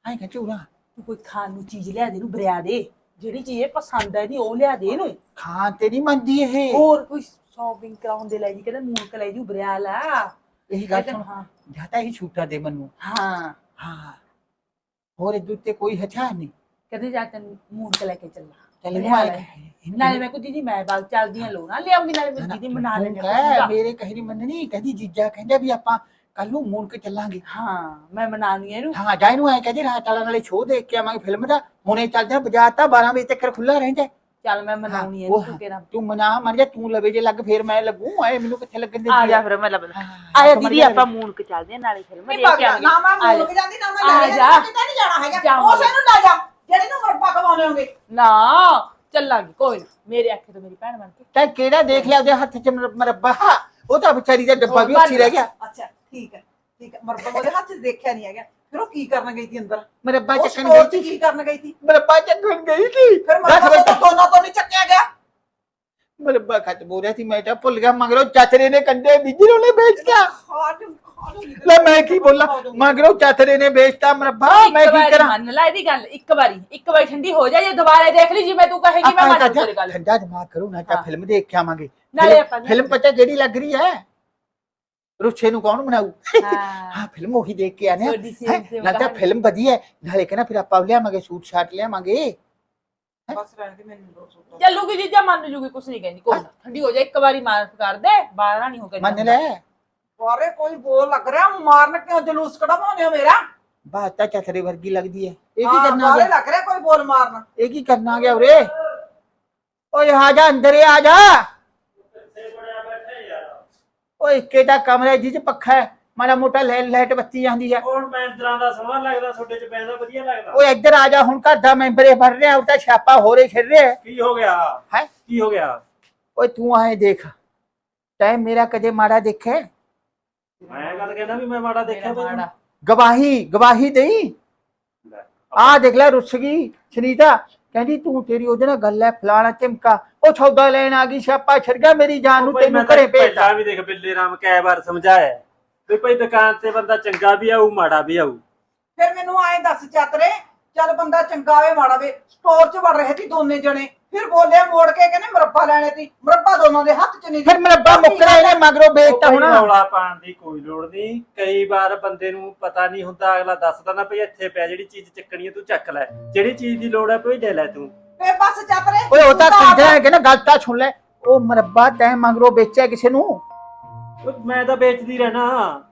ਐਂ ਕਿ ਚੂੜਾ ਤੂੰ ਕੋਈ ਖਾਣ ਨੂੰ ਚੀਜ਼ ਲਿਆ ਦੇ ਨੂੰ ਬਰਿਆ ਦੇ। ਜਿਹੜੀ ਚੀਜ਼ ਇਹ ਪਸੰਦ ਹੈ ਦੀ ਉਹ ਲਿਆ ਦੇ ਇਹਨੂੰ ਖਾਂ ਤੇ ਨਹੀਂ ਮੰਨਦੀ ਇਹ। ਹੋਰ ਕੋਈ ਸ਼ਾਪਿੰਗ ਕਰਾਉਣ ਦੇ ਲੈ ਜੀ ਕਹਿੰਦਾ ਮੂਨਕ ਲੈ ਜੂ ਬਰਿਆ ਲਾ ਇਹ ਗੱਲ ਸੁਣ। ਹਾਂ। ਜਾਤਾ ਹੀ ਛੂਟਾ ਦੇ ਮੈਨੂੰ। ਹਾਂ। ਹਾਂ। ਹੋਰ ਇਹ ਦੁੱਤੇ ਕੋਈ ਹਥਿਆਰ ਨਹੀਂ। ਕਹਿੰਦੇ ਜਾ ਤੈਨੂੰ ਮੂਨਕ ਲੈ ਕੇ ਚੱਲਾ। ਚੱਲ। ਨਾਲੇ ਮੈਂ ਕੋ ਦੀਦੀ ਮੈਂ ਬਾਗ ਚੱਲਦੀਆਂ ਲੋਣਾ ਲਿਆਉਂਗੀ ਨਾਲੇ ਮੇਰੀ ਦੀਦੀ ਮਨਾ ਲੈਣੇ ਮੇਰੇ ਕਹੇ ਨਹੀਂ ਮੰਨਣੀ ਕਹਿੰਦੀ ਜੀਜਾ ਕਹਿੰਦਾ ਵੀ ਆਪਾਂ ਕੱਲ ਨੂੰ ਮੂਨ ਕੇ ਚੱਲਾਂਗੇ। ਹਾਂ ਮੈਂ ਮਨਾਉਣੀ ਇਹਨੂੰ। ਹਾਂ ਜਾ ਇਹਨੂੰ ਐ ਕਹਿੰਦੇ ਰਾਤ ਵਾਲਾ ਨਾਲੇ ਸ਼ੋਅ ਦੇਖ ਕੇ ਆਵਾਂਗੇ ਫਿਲਮ ਦਾ। ਹੁਣੇ ਚੱਲਦੇ ਆ ਬਾਜ਼ਾਰ ਤਾਂ 12 ਵਜੇ ਤੱਕ ਖੁੱਲਾ ਰਹਿੰਦਾ ਚੱਲ ਮੈਂ ਮਨਾਉਣੀ ਇਹਨੂੰ ਤੂੰ ਕਿਹੜਾ। ਤੂੰ ਮਨਾ ਮਰ ਜਾ ਤੂੰ ਲਵੇ ਜੇ ਲੱਗ ਫੇਰ ਮੈਂ ਲੱਗੂ। ਆਏ ਮੈਨੂੰ ਕਿੱਥੇ ਲੱਗਣ ਦੇ ਆ ਜਾ ਫਿਰ ਮੈਂ ਲੱਭ ਹਾਂ, ਆਇਆ ਦੀਦੀ ਆਪਾਂ ਮੂਨਕ ਚੱਲਦੇ ਆ ਨਾਲੇ ਫਿਲਮ ਨਹੀਂ ਦੇਖ ਕੇ ਆਵਾਂਗੇ ਨਾ ਮੈਂ। ਮੁੱਕ ਜਾਂਦੀ ਨਾ ਮੈਂ ਆ ਲੈ ਜਾ। ਜਾ ਕਿਤੇ ਨਹੀਂ ਜਾਣਾ ਹੈਗਾ। ਜਾਵਾਂਗੇ। ਉਸੇ ਨੂੰ ਲੈ ਜਾ ਜਿਹੜੇ ਨੂੰ ਮਰਪਾ ਕਮਾਉਣੇ ਹੋਗੇ ਨਾ ਚੱਲਾਂਗੇ ਕੋਈ ਨਾ। ਮੇਰੇ ਆਖੇ ਤੋਂ ਮੇਰੀ ਭੈਣ ਬਣ ਕੇ। ਤਾਂ ਕਿਹੜਾ ਦੇਖ ਲਿਆ ਉਹਦੇ ਹੱਥ 'ਚ ਮਰ- ਮਰੱਬਾ? ਉਹ ਤਾਂ ਵਿਚਾਰੀ ਦਾ ਡੱਬਾ ਵੀ ਉੱਥੇ ਹੀ ਰਹਿ ਗਿਆ। ਅੱਛਾ। ਠੀਕ ਹੈ ਠੀਕ ਹੈ ਮਰਪਾ ਉਹਦੇ ਹੱਥ 'ਚ ਦੇਖਿਆ ਨਹੀਂ ਹੈਗਾ ਫਿਰ ਉਹ ਕੀ ਕਰਨ ਗਈ ਸੀ ਅੰਦਰ ਮਰੱਬਾ ਉਹ ਚੱਕਣ ਸਟੋਰ 'ਚ ਗਈ ਕੀ ਸੀ ਕਰਨ ਗਈ ਸੀ ਮਰੱਬਾ ਚੱਕਣ ਗਈ ਸੀ ਫਿਰ ਦਸ ਮਰਪਾ ਵਜੇ ਤੋਂ ਦੋਨਾਂ ਤੋਂ ਨਹੀਂ ਚੱਕਿਆ ਗਿਆ ਮਰੱਬਾ ਖਤਮ ਹੋ ਰਿਹਾ ਸੀ ਮੈਂ ਤਾਂ ਭੁੱਲ ਗਿਆ ਮਗਰੋਂ ਚਾਚਰੇ ਨੇ ਕੰਡੇ ਬਿਜਰੋ ਨੇ ਵੇਚਤਾ ਖਾਣ ਖਾਣ ਲੈ ਮੈਂ ਕੀ ਬੋਲਾਂ ਮਗਰੋਂ ਚਾਚਰੇ ਨੇ ਵੇਚਤਾ ਮਰੱਬਾ ਮੈਂ ਇੱਕ ਕੀ ਵਾਰੀ ਕਰਾਂ ਮੰਨ ਲੈ ਇਹਦੀ ਗੱਲ ਇੱਕ ਵਾਰੀ ਇੱਕ ਵਾਰੀ ਠੰਡੀ ਹੋ ਜਾ ਜੇ ਦੁਬਾਰਾ ਦੇਖ ਲਈ ਜਿਵੇਂ ਤੂੰ ਕਹੇਗੀ ਮੈਂ ਆਪਾਂ ਮੰਨ ਤਾਂ ਤੇਰੀ ਗੱਲ ਠੰਡਾ ਦਿਮਾਗ ਕਰੋ ਨਾ ਤਾਂ ਹਾਂ। ਫਿਲਮ ਦੇਖ ਕੇ ਆਵਾਂਗੇ ਨਾਲੇ ਫਿਲਮ- ਆਪਾਂ ਨੇ- ਫਿਲਮ ਪਤਾ ਜਿਹੜੀ ਲੱਗ ਰਹੀ ਹੈ ਰੁੱਛੇ ਨੂੰ ਕੌਣ ਬਣਾਊ ਹਾਂ ਹਾਂ ਫਿਲਮ ਉਹੀ ਦੇਖ ਕੇ ਆਨੇ ਤੁਹਾਡੀ same same ਨਾ ਤਾਂ ਕਹਾਣੀ। ਫਿਲਮ ਵਧੀਆ ਹੈ ਨਾਲੇ ਕਹਿੰਦਾ ਫਿਰ ਆਪਾਂ ਲਿਆਵਾਂਗੇ ਸੂਟ ਸ਼ਾਟ ਲਿਆਵਾਂਗੇ ਬਸ ਰਹਿਣ ਦੇ ਮੈਨੂੰ ਦੋ ਸੂਟ ਚੱਲੂਗੀ ਜੀਜਾ ਮੰਨ ਜੂਗੀ ਕੁਛ ਨਹੀਂ ਕਹਿੰਦੀ ਕੋਈ ਨਾ ਠੰਡੀ ਹੋ ਜਾ ਇੱਕ ਵਾਰੀ ਮਾਫ ਕਰ ਦੇ ਬਾਹਰ ਨਹੀਂ ਹੋ ਕੇ ਮੰਨ ਲੈ ਬਾਰੇ ਕੋਈ ਬੋਲ ਲੱਗ ਰਿਹਾ ਮਾਰਨ ਕਿਉਂ ਜਲੂਸ ਕਢਵਾਉਂਦੇ ਹੋ ਮੇਰਾ ਬਾਤ ਤਾਂ ਚਤਰੇ ਵਰਗੀ ਲੱਗਦੀ ਹੈ ਇਹ ਕੀ ਹਾਂ ਕਰਨਾ ਬਾਰੇ ਗਿਆ ਲੱਗ ਰਿਹਾ ਕੋਈ ਬੋਲ ਮਾਰਨ ਇਹ ਕੀ ਕਰਨਾ ਗਿਆ ਉਰੇ ਓਏ ਆ ਜਾ ਅੰਦਰ ਹੀ ਆ ਜਾ ਓਏ ਇੱਕੇ ਦਾ ਕਮਰਾ ਜਿਹ ਚ ਪੱਖਾ ਹੈ? ਮਾੜਾ ਮੋਟਾ ਲਾਈਟ ਬੱਤੀ ਜਾਂਦੀ ਹੈ। ਹੁਣ ਮੈਂ ਇੰਦਰਾਂ ਦਾ ਸੋਹਣਾ ਲੱਗਦਾ ਤੁਹਾਡੇ ਚ ਪੈਂਦਾ ਵਧੀਆ ਲੱਗਦਾ? ਓਏ ਇੱਧਰ ਆ ਜਾ ਹੁਣ ਘਰ ਦਾ ਮੈਂਬਰ ਇਹ ਭਰ ਰਿਹਾ ਉਹ ਤਾਂ ਛਾਪਾ ਹੋ ਰੇ ਛਿੜ ਰਿਹਾ ਕੀ ਹੋ ਗਿਆ? ਹੈ? ਕੀ ਹੋ ਗਿਆ? ਓਏ ਤੂੰ ਆਏ ਦੇਖ। ਤੈਂ ਮੇਰਾ ਕਦੇ ਮਾੜਾ ਦੇਖੇ ਮੈਂ ਕਦ ਕਹਿੰਦਾ ਵੀ ਮੈਂ ਮਾੜਾ ਦੇਖਿਆ ਮਾੜਾ। ਗਵਾਹੀ ਗਵਾਹੀ ਦੇਈ? ਆ ਦੇਖ ਲੈ ਰੁੱਸ ਗਈ ਸੁਨੀਤਾ। ਕਹਿੰਦੀ ਤੂੰ ਤੇਰੀ ਉਹਦੇ ਨਾਲ ਗੱਲ ਹੈ ਫਲਾਣਾ ਚਿਮਕਾ ਉਹ ਸੌਦਾ ਲੈਣ ਆ ਗਈ ਛਾਪਾ ਛਿੜ ਗਿਆ ਮੇਰੀ ਜਾਨ ਨੂੰ ਤੈਨੂੰ ਘਰੇ ਭੇਜਤਾ। ਪਹਿਲਾਂ ਵੀ ਦੇਖ ਬਿੱਲੇ ਰਾਮ ਕਈ ਵਾਰ ਸਮਝਾਇਆ। ਵੀ ਭਾਈ ਦੁਕਾਨ ਤੇ ਬੰਦਾ ਚੰਗਾ ਵੀ ਆਊ ਮਾੜਾ ਵੀ ਆਊ। ਫਿਰ ਮੈਨੂੰ ਐਂ ਦੱਸ ਚਾਤਰੇ ਚੱਲ ਬੰਦਾ ਚੰਗਾ ਵੇ ਮਾੜਾ ਵੇ ਸਟੋਰ 'ਚ ਵੜ ਰਹੇ ਸੀ ਦੋਨੇ ਜਣੇ। ਫਿਰ ਬੋਲਿਆ ਮੋੜ ਕੇ ਕਹਿੰਦੇ ਮੁਰੱਬਾ ਲੈਣੇ ਸੀ। ਮੁਰੱਬਾ ਦੋਨਾਂ ਦੇ ਹੱਥ 'ਚ ਨਹੀਂ ਸੀ। ਫਿਰ ਮਰੱਬਾ ਮੁੱਕਰਾ ਇਹਨੇ ਮਗਰੋਂ ਵੇਚਤਾ ਹੋਣਾ। ਰੌਲਾ ਪਾਉਣ ਦੀ ਕੋਈ ਲੋੜ ਨਹੀਂ। ਕਈ ਵਾਰ ਬੰਦੇ ਨੂੰ ਪਤਾ ਨਹੀਂ ਹੁੰਦਾ ਅਗਲਾ ਦੱਸਦਾ ਨਾ ਭਈ ਇੱਥੇ ਪਿਆ ਜਿਹੜੀ ਚੀਜ਼ ਚੱਕਣੀ ਹੈ ਤੂੰ ਚੱਕ ਲੈ। ਜਿਹੜੀ ਚੀਜ਼ ਦੀ ਲੋੜ ਹੈ ਭਈ ਲੈ ਲੈ ਤੂੰ। ਫੇ ਬਸ ਚਾਤਰੇ ਓਏ ਉਹ ਤਾਂ ਤੂੰ ਕਹਿੰਦਾ ਹੈ ਕਿ ਨਾ ਗੱਲ ਤਾਂ ਸੁਣ ਲੈ। ਉਹ ਮਰੱਬਾ ਤੈਂ ਮਗਰੋਂ ਵੇਚਿਆ ਕਿਸੇ ਨੂੰ। ਮੈਂ ਤਾਂ ਵੇਚਦੀ ਰਹਿਣਾ।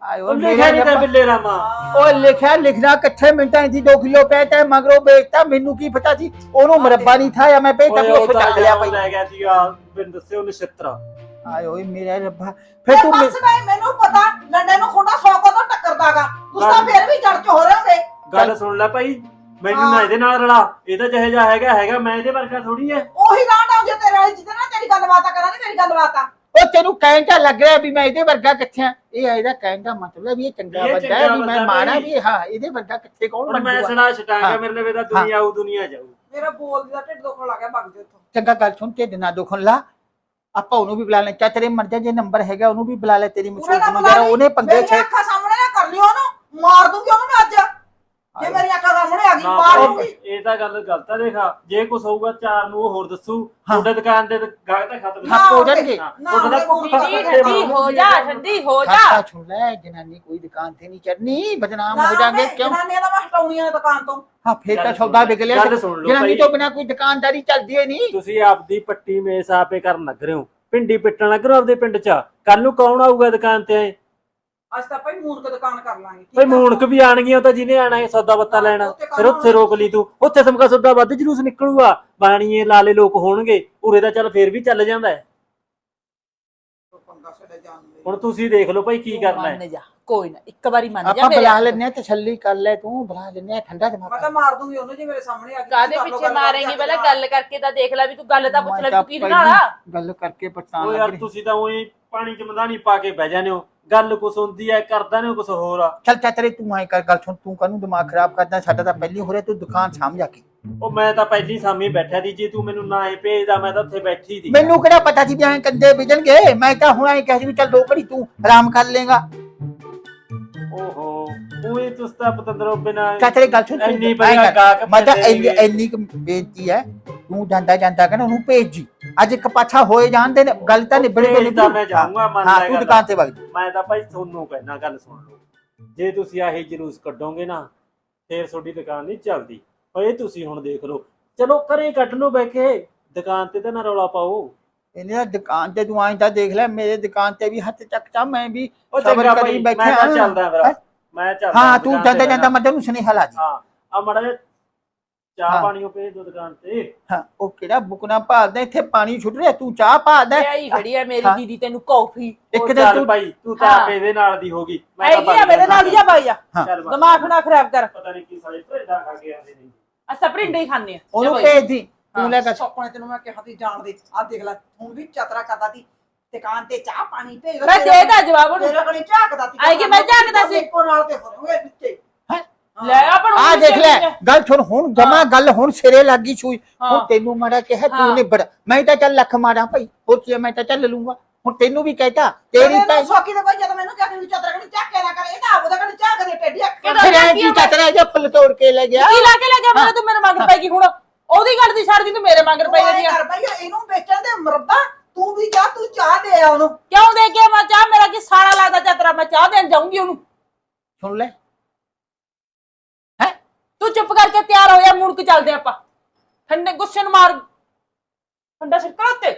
ਆਏ ਉਹ ਲਿਖਿਆ ਨਹੀਂ ਤਾਂ। ਬਿੱਲੇ ਰਾਮਾ ਓਏ ਲਿਖਿਆ ਲਿਖਣਾ ਕਿੱਥੇ ਮਿੰਟਾਂ ਦੀ 2 ਕਿਲੋ ਪੈ ਤੈਂ ਮਗਰੋਂ ਵੇਚਤਾ ਮੈਨੂੰ ਕੀ ਪਤਾ ਸੀ? ਉਹਨੂੰ ਮਰੱਬਾ ਨਹੀਂ ਥਾਇਆ ਮੈਂ ਭੇਜਤਾ ਵੀ ਓਏ ਉਹ ਉੱਥੇ ਤਾਂ ਚੱਕ ਲਿਆ ਪਈ ਲੈ ਗਿਆ ਸੀਗਾ ਬਿਨ ਦੱਸੇ ਉਹ ਨਛੱਤਰਾ। ਆਏ ਓਏ ਮੇਰਾ ਰੱਬਾ ਫਿਰ ਫੇ ਤੂੰ ਬਸ ਮੈਂ ਮੈਨੂੰ ਪਤਾ ਲੰਡੇ ਨੂੰ ਖੁੰਡਾ ਸੌ ਕੋ ਤੋਂ ਟੱਕਰਦਾਗਾ। ਤੁਸੀਂ ਤਾਂ ਫਿਰ ਵੀ ਜੜ 'ਚ ਹੋ ਰਹੇ ਹੋਗੇ ਗੱਲ ਸੁਣ ਲੈ ਭਾਈ ਮੈਨੂੰ ਨਾ ਇਹਦੇ ਨਾਲ ਰਲਾ। ਇਹ ਤਾਂ ਜਿਹੇ ਜਾ ਹੈਗਾ ਹੈਗਾ ਮੈਂ ਇਹਦੇ ਵਰਗਾ ਥੋੜੀ ਐ। ਉਹੀ ਰਾਂਡਾ ਜੇ ਤੇਰੇ ਵਾਲੀ ਜਿਹਦੇ ਨਾਲ ਤੇਰੀ ਗੱਲਬਾਤ ਕਰਾਂਗੇ ਤੇਰੀ ਗੱਲਬਾਤ ਆ। ਉਹ ਤੈਨੂੰ ਕਹਿਣ ਤਾਂ ਲੱਗ ਰਿਹਾ ਵੀ ਮੈਂ ਇਹਦੇ ਵਰਗਾ ਕਿੱਥੇ ਆ? ਇਹ ਇਹਦਾ ਕਹਿਣ ਦਾ ਮਤਲਬ ਹੈ ਵੀ ਇਹ ਚੰਗਾ ਇਹ ਬੰਦਾ ਹੈ ਚੰਗਾ ਵੀ ਮੈਂ ਬੰਦਾ ਮਾਣਾ। ਵੀ ਹਾਂ ਇਹਦੇ ਵਰਗਾ ਕਿੱਥੇ ਕੌਣ ਹੁਣ ਮੈਂ ਬਣੂਗਾ ਸੁਣਾ ਛਟਾਂਗਾ। ਮੇਰੇ ਲਈ ਤਾਂ ਦੁਨੀਆ ਆਊ ਦੁਨੀਆ ਜਾਊ। ਮੇਰਾ ਬੋਲ ਦਾ ਢਿੱਡ ਦੁਖਣ ਲੱਗ ਗਿਆ ਭੱਗ ਜਾ ਇੱਥੋਂ ਚੰਗਾ ਗੱਲ ਸੁਣ ਢਿੱਡ ਨਾ ਦੁਖਣ ਲਾ। ਆਪਾਂ ਉਹਨੂੰ ਵੀ ਬੁਲਾ ਲੈ ਚਾ ਤੇਰੇ ਮਰ ਜਾ ਜੇ ਨੰਬਰ ਹੈਗਾ ਉਹਨੂੰ ਵੀ ਬੁਲਾ ਲੈ ਤੇਰੀ ਮਸ਼ਹੂਰ ਬੁਲਾ ਲਈ। ਉਹਨੇ ਪੰਗੇ ਮੇਰੀਆਂ ਛੇ ਅੱਖਾਂ ਸਾਹਮਣੇ ਨਾ ਕਰ ਲਿਓ ਉਹਨੂੰ। ਮਾਰ ਦੂੰਗੀ ਉਹਨੂੰ ਮੈਂ ਅੱਜ। ਜੇ ਮੇਰੀ ਅੱਖਾਂ ਸਾਹਮਣੇ ਆ ਗਈ ਮਾਰ ਲੂੰਗੀ ਇਹ ਤਾਂ ਗੱਲ ਗਲਤ ਆ ਦੇਖਾ ਜੇ ਕੁਛ ਹੋਊਗਾ ਚਾਰ ਨੂੰ ਉਹ ਹੋਰ ਦੱਸੂ। ਹਾਂ। ਤੁਹਾਡੇ ਦੁਕਾਨ ਤੇ ਗਾਹਕ ਤਾਂ ਖਤਮ ਹਾਂ, ਹੋ ਜਾਣਗੇ। ਹਾਂ, ਨਾ, ਤੁਹਾਡਾ ਠੰਡੀ ਠੰਡੀ ਹੋ ਜਾ ਠੰਡੀ ਹੋ ਜਾ। ਖਾਤਾ ਸੁਣ ਲੈ ਜਨਾਨੀ ਕੋਈ ਦੁਕਾਨ ਤੇ ਨਹੀਂ ਚੜਨੀ ਬਦਨਾਮ ਹੋ ਜਾਗੇ ਕਿਉਂ? ਜਨਾਨੀਆਂ ਦਾ ਮੈਂ ਹਟਾਉਣੀਆਂ ਨੇ ਦੁਕਾਨ ਤੋਂ। ਹਾਂ ਫੇਰ ਤਾਂ ਸੌਦਾ ਸੁਣ ਵਿਕ ਲਿਆ ਜਨਾਨੀ। ਤੋਂ ਬਿਨਾ ਕੋਈ ਦੁਕਾਨਦਾਰੀ ਚੱਲਦੀ ਹੋਈ ਨਹੀਂ। ਤੁਸੀਂ ਆਪਦੀ ਪੱਟੀ ਮੇਸ ਆਪੇ ਕਰਨ ਲੱਗ ਰਹੇ ਹੋ। ਪਿੰਡੀ ਪਿੱਟਣ ਲੱਗ ਰਹੇ ਹੋ ਆਪਦੇ ਪਿੰਡ 'ਚ। ਕੱਲ ਨੂੰ ਕੌਣ ਆਊਗਾ ਦੁਕਾਨ ਤੇ ਆਏ? ਅੱਜ ਤਾਂ ਭਾਈ ਮੂਨਕ ਦੁਕਾਨ ਕਰ ਲਾਂਗੇ ਠੀਕ ਭਾਈ ਆ? ਮੂਣਕ ਵੀ ਆਣਗੀਆਂ ਉਹ ਤਾਂ ਜਿਹਨੇ ਆਣਾ ਹੈ ਸੌਦਾ ਬੱਤਾ ਲੈਣਾ। ਉੱਥੇ ਫਿਰ ਉੱਥੇ ਰੋਕ ਲਈ ਤੂੰ। ਉੱਥੇ ਸਮਕਾ ਸੌਦਾ ਵੱਧ ਜਲੂਸ ਨਿਕਲੂਗਾ। ਬਾਣੀਏ ਲਾਲੇ ਲੋਕ ਹੋਣਗੇ। ਉਰੇ ਤਾਂ ਚੱਲ ਫੇਰ ਵੀ ਚੱਲ ਜਾਂਦਾ ਹੈ। ਪੰਗਾ ਛੱਡੇ ਜਾਣ ਦੇ। ਹੁਣ ਤੁਸੀਂ ਦੇਖ ਲਓ ਭਾਈ ਕੀ ਕਰਨਾ ਹੈ। ਮੰਨ ਜਾ। ਕੋਈ ਨਾ ਇੱਕ ਵਾਰੀ ਮੰਨ ਜਾ ਆਪਾਂ ਮੇਰੇ। ਬੁਲਾ ਲੈਨੇ ਆ ਤਸੱਲੀ ਕਰ ਲੈ ਤੂੰ ਬੁਲਾ ਲੈਨੇ ਆ ਠੰਡਾ ਮੈਂ ਦਿਮਾਗ ਤਾਂ ਮਾਰ ਦੂੰਗੀ ਉਹਨੂੰ ਜੇ ਮੇਰੇ ਸਾਹਮਣੇ ਆ ਗਈ ਕਾਦੇ ਪਿੱਛੇ ਮਾਰੇਂਗੀ? ਪਹਿਲਾਂ। ਗੱਲ ਕਰਕੇ ਤਾਂ ਦੇਖ ਲੈ ਵੀ ਤੂੰ ਗੱਲ ਤਾਂ ਪੁੱਛ ਲੈ ਵੀ ਤੂੰ ਕੀ ਤਾਂ ਨਾਲ ਆ ਗੱਲ ਕਰਕੇ ਪਛਤਾਣ ਉਹ ਲੱਗ ਯਾਰ ਤੁਸੀਂ ਤਾਂ ਉਹੀ ਪਾਣੀ 'ਚ ਮਧਾਣੀ ਪਾ ਕੇ ਬਹਿ ਜਾਂਦੇ ਹੋ। ਗੱਲ ਕੁਛ ਹੁੰਦੀ ਹੈ ਕਰਦਾ ਨੇ ਕੁਛ ਹੋਰ ਆ। ਚੱਲ ਚਾਚਰੇ ਤੂੰ ਐ ਕਰ ਗੱਲ ਸੁਣ ਤੂੰ ਕਾਹਨੂੰ ਦਿਮਾਗ ਖਰਾਬ ਕਰਦਾ? ਸਾਡਾ ਤਾਂ ਪਹਿਲੀ ਹੋ ਰਿਹਾ ਤੂੰ ਦੁਕਾਨ ਸਾਂਭ ਜਾ ਕੇ। ਉਹ ਮੈਂ ਤਾਂ ਪਹਿਲੀ ਸਾਮੀ ਬੈਠਾ ਸੀ ਜੇ ਤੂੰ ਮੈਨੂੰ ਨਾ ਹੀ ਭੇਜਦਾ ਮੈਂ ਤਾਂ ਉੱਥੇ ਬੈਠੀ ਸੀ। ਮੈਨੂੰ ਕਿਹੜਾ ਪਤਾ ਸੀ ਵੀ ਐਂ ਕੰਦੇ ਵਿਜਣਗੇ? ਮੈਂ ਤਾਂ ਹੁਣ ਐ ਕਹਿ ਰਹੀ ਵੀ ਚੱਲ ਦੋ ਘੜੀ ਤੂੰ ਆਰਾਮ ਕਰ ਲੇਗਾ ਓਹੋ ਉਹੀ ਤੁਸੀਂ ਤਾਂ ਪਤੰਦਰੋਂ ਬਿਨਾ ਚਾਚਰੇ ਗੱਲ ਸੁਣ ਤੂੰ ਇੰਨੀ ਐਂ ਵਧੀਆ ਕਰ, ਗਾਹਕ ਮੈਂ ਤਾਂ ਪੈਸੇ ਇੰਨੀ ਦੇਣਗੇ। ਇੰਨੀ ਕੁ ਬੇਨਤੀ ਹੈ ਤੂੰ ਜਾਂਦਾ ਜਾਂਦਾ ਕਹਿੰਦਾ ਉਹਨੂੰ ਭੇਜ ਜੀ। ਅੱਜ ਇੱਕ ਪਾਛਾ ਹੋਏ ਜਾਂਦੇ ਨੇ ਗੱਲ ਤਾਂ ਨਿਬੜ ਭੇਜ ਤਾਂ ਮੈਂ ਜਾਊਂਗਾ, ਮੰਨ ਹਾਂ ਤੂੰ। ਦੁਕਾਨ ਤੇ। ਵਗ ਜਾ। ਮੈਂ ਤਾਂ ਭਾਈ ਤੁਹਾਨੂੰ ਕਹਿਣਾ ਗੱਲ ਸੁਣ ਲਓ। ਜੇ ਤੁਸੀਂ ਆਹੀ ਜਲੂਸ ਕੱਢੋਗੇ ਨਾ ਫੇਰ ਤੁਹਾਡੀ ਦੁਕਾਨ ਨਹੀਂ ਚੱਲਦੀ। ਓਏ ਤੁਸੀਂ ਹੁਣ ਦੇਖ ਲਓ। ਚਲੋ ਘਰੇ ਕੱਢ ਲਓ ਬੈ ਕੇ। ਦੁਕਾਨ ਤੇ ਤਾਂ ਨਾ ਰੌਲਾ ਪਾਓ। ਇਹਨੇ ਦੁਕਾਨ ਤੇ ਤੂੰ ਆਈ ਤਾਂ ਦੇਖ ਲੈ ਮੇਰੇ ਦੁਕਾਨ ਤੇ ਵੀ ਹੱਥ ਚੱਕਤਾ ਮੈਂ ਵੀ ਸਬਰ ਕਰੀ ਬੈਠੇ ਹਾਂ। ਚੱਲਦਾ? ਮੈਂ ਚੱਲਦਾ ਹਾਂ ਤੂੰ ਜਾਂਦਾ ਜਾਂਦਾ ਮੈਂ ਤੈਨੂੰ ਸੁਨੇਹਾ ਲਾ ਜੀ। ਹਾਂ ਆ ਮੜਾ ਚਾਹ ਹਾਂ। ਪਾਣੀ ਉਹ ਭੇਜ ਦੋ ਦੁਕਾਨ ਤੇ। ਹਾਂ ਉਹ ਕਿਹੜਾ ਬੁਕਣਾ ਭਾਲਦਾ ਇੱਥੇ ਪਾਣੀ ਛੁੱਟ ਰਿਹਾ ਤੂੰ ਚਾਹ ਭਾਲਦਾ ਆਈ ਖੜੀ ਆ ਮੇਰੀ ਹਾਂ। ਦੀਦੀ ਤੈਨੂੰ ਕੌਫੀ ਇੱਕ ਦਿਨ ਚੱਲ ਤੂੰ ਭਾਈ ਤੂੰ ਤਾਂ ਹਾਂ। ਆਪੇ ਇਹਦੇ ਨਾਲ ਦੀ ਹੋਗੀ ਹੈਗੀ ਆ ਮੇਰੇ ਨਾਲ ਹੀ ਜਾ ਬਾਈ ਜਾ ਚੱਲ ਬਸ। ਦਿਮਾਗ ਨਾ ਖਰਾਬ ਕਰ। ਪਤਾ ਨਹੀਂ ਕੀ ਸਾਰੇ ਭੇਡਾਂ ਖਾ ਕੇ ਆਉਂਦੇ ਨੇ। ਅਸਾਂ ਭਰਿੰਡੇ ਹੀ ਖਾਣੇ ਆ। ਉਹਨੂੰ ਜਾ। ਭੇਜ ਦੀ ਹਾਂ। ਤੂੰ ਲੈ ਕੇ ਸੋਪਣੇ ਤੈਨੂੰ ਮੈਂ ਕਿਹਾ ਤੀ ਜਾਣ ਦੇ। ਆ ਦੇਖ ਲੈ ਹੁਣ ਵੀ ਚਤਰਾ ਕਰਦਾ ਤੀ ਦੁਕਾਨ ਤੇ ਚਾਹ ਪਾਣੀ ਭੇਜ ਮੈਂ ਦੇ। ਦਾ ਜਵਾਬ ਉਹਨੂੰ। ਤੇਰੇ ਕੋਲ ਝਾਕਦਾ ਤੀ ਆਈ ਕਿ ਮੈਂ ਝਾਕਦਾ ਸੀ? ਇੱਕੋ ਨਾਲ ਤੇ ਹੋਏ ਵਿੱਚੇ ਲੈ ਆ ਦੇਖ ਲੈ ਗੱਲ ਸੁਣ ਹੁਣ ਜਮਾ ਗੱਲ ਹੁਣ ਸਿਰੇ ਲੱਗੀ ਛੂਈ ਹਾਂ। ਹੁਣ ਤੈਨੂੰ ਮਾੜਾ ਕਿਹਾ। ਤੂੰ ਨਿਬੜ। ਮੈਂ ਤਾਂ ਚੱਲ ਲੱਖ ਮਾਰਾਂ ਭਾਈ। ਹੋਰ ਕੀ ਮੈਂ ਤਾਂ ਚੱਲ ਲੂੰਗਾ। ਹੁਣ ਤੈਨੂੰ ਵੀ ਕਹਿਤਾ ਤੇਰੀ ਤਾਂ ਸੌਕੀ ਦੇ ਭਾਈ ਜਦ ਮੈਨੂੰ ਕਹਿੰਦੀ ਚਤਰਾ ਕਣੀ ਝਾਕੇ ਨਾ ਕਰ ਇਹ ਤਾਂ ਆਪਦਾ ਕਣੀ ਝਾਕ ਦੇ ਟੇਡੀ ਅੱਖ ਕਿਹੜਾ ਫਿਰ ਐ ਕੀ? ਚੱਤਰਾ ਜੇ ਫੁੱਲ ਤੋੜ ਕੇ ਲੈ ਗਿਆ? ਕੀ ਲਾ ਕੇ ਲੈ ਗਿਆ? ਮੈਂ ਤੂੰ ਮੇਰੇ ਮਗਰ ਪੈ ਗਈ ਹੁਣ। ਉਹਦੀ ਗੱਲ ਦੀ ਛੱਡ ਦੀ ਤੂੰ ਮੇਰੇ ਮਗਰ ਪੈ ਗਈ ਆ। ਕਰ ਭਾਈ ਇਹਨੂੰ ਵੇਚਣ ਦੇ ਮਰਬਾ ਤੂੰ ਵੀ ਜਾ ਤੂੰ ਚਾਹ ਦੇ ਆ ਉਹਨੂੰ। ਕਿਉਂ ਦੇ ਕੇ ਮੈਂ ਚਾਹ ਮੇਰਾ ਕੀ ਸਾੜਾ ਲੱਗਦਾ ਚਾਤਰਾ ਮੈਂ ਚਾਹ ਦੇਣ ਜਾਊਂਗੀ ਉਹਨੂੰ। ਸੁਣ ਲੈ ਤੂੰ ਚੁੱਪ ਕਰਕੇ ਤਿਆਰ ਹੋ ਜਾ ਮੁੜ ਕੇ ਚੱਲਦੇ ਆਪਾਂ। ਠੰਡੇ ਗੁੱਸੇ ਨੂੰ ਮਾਰ। ਠੰਡਾ ਸਿੱਕਾ ਉੱਤੇ।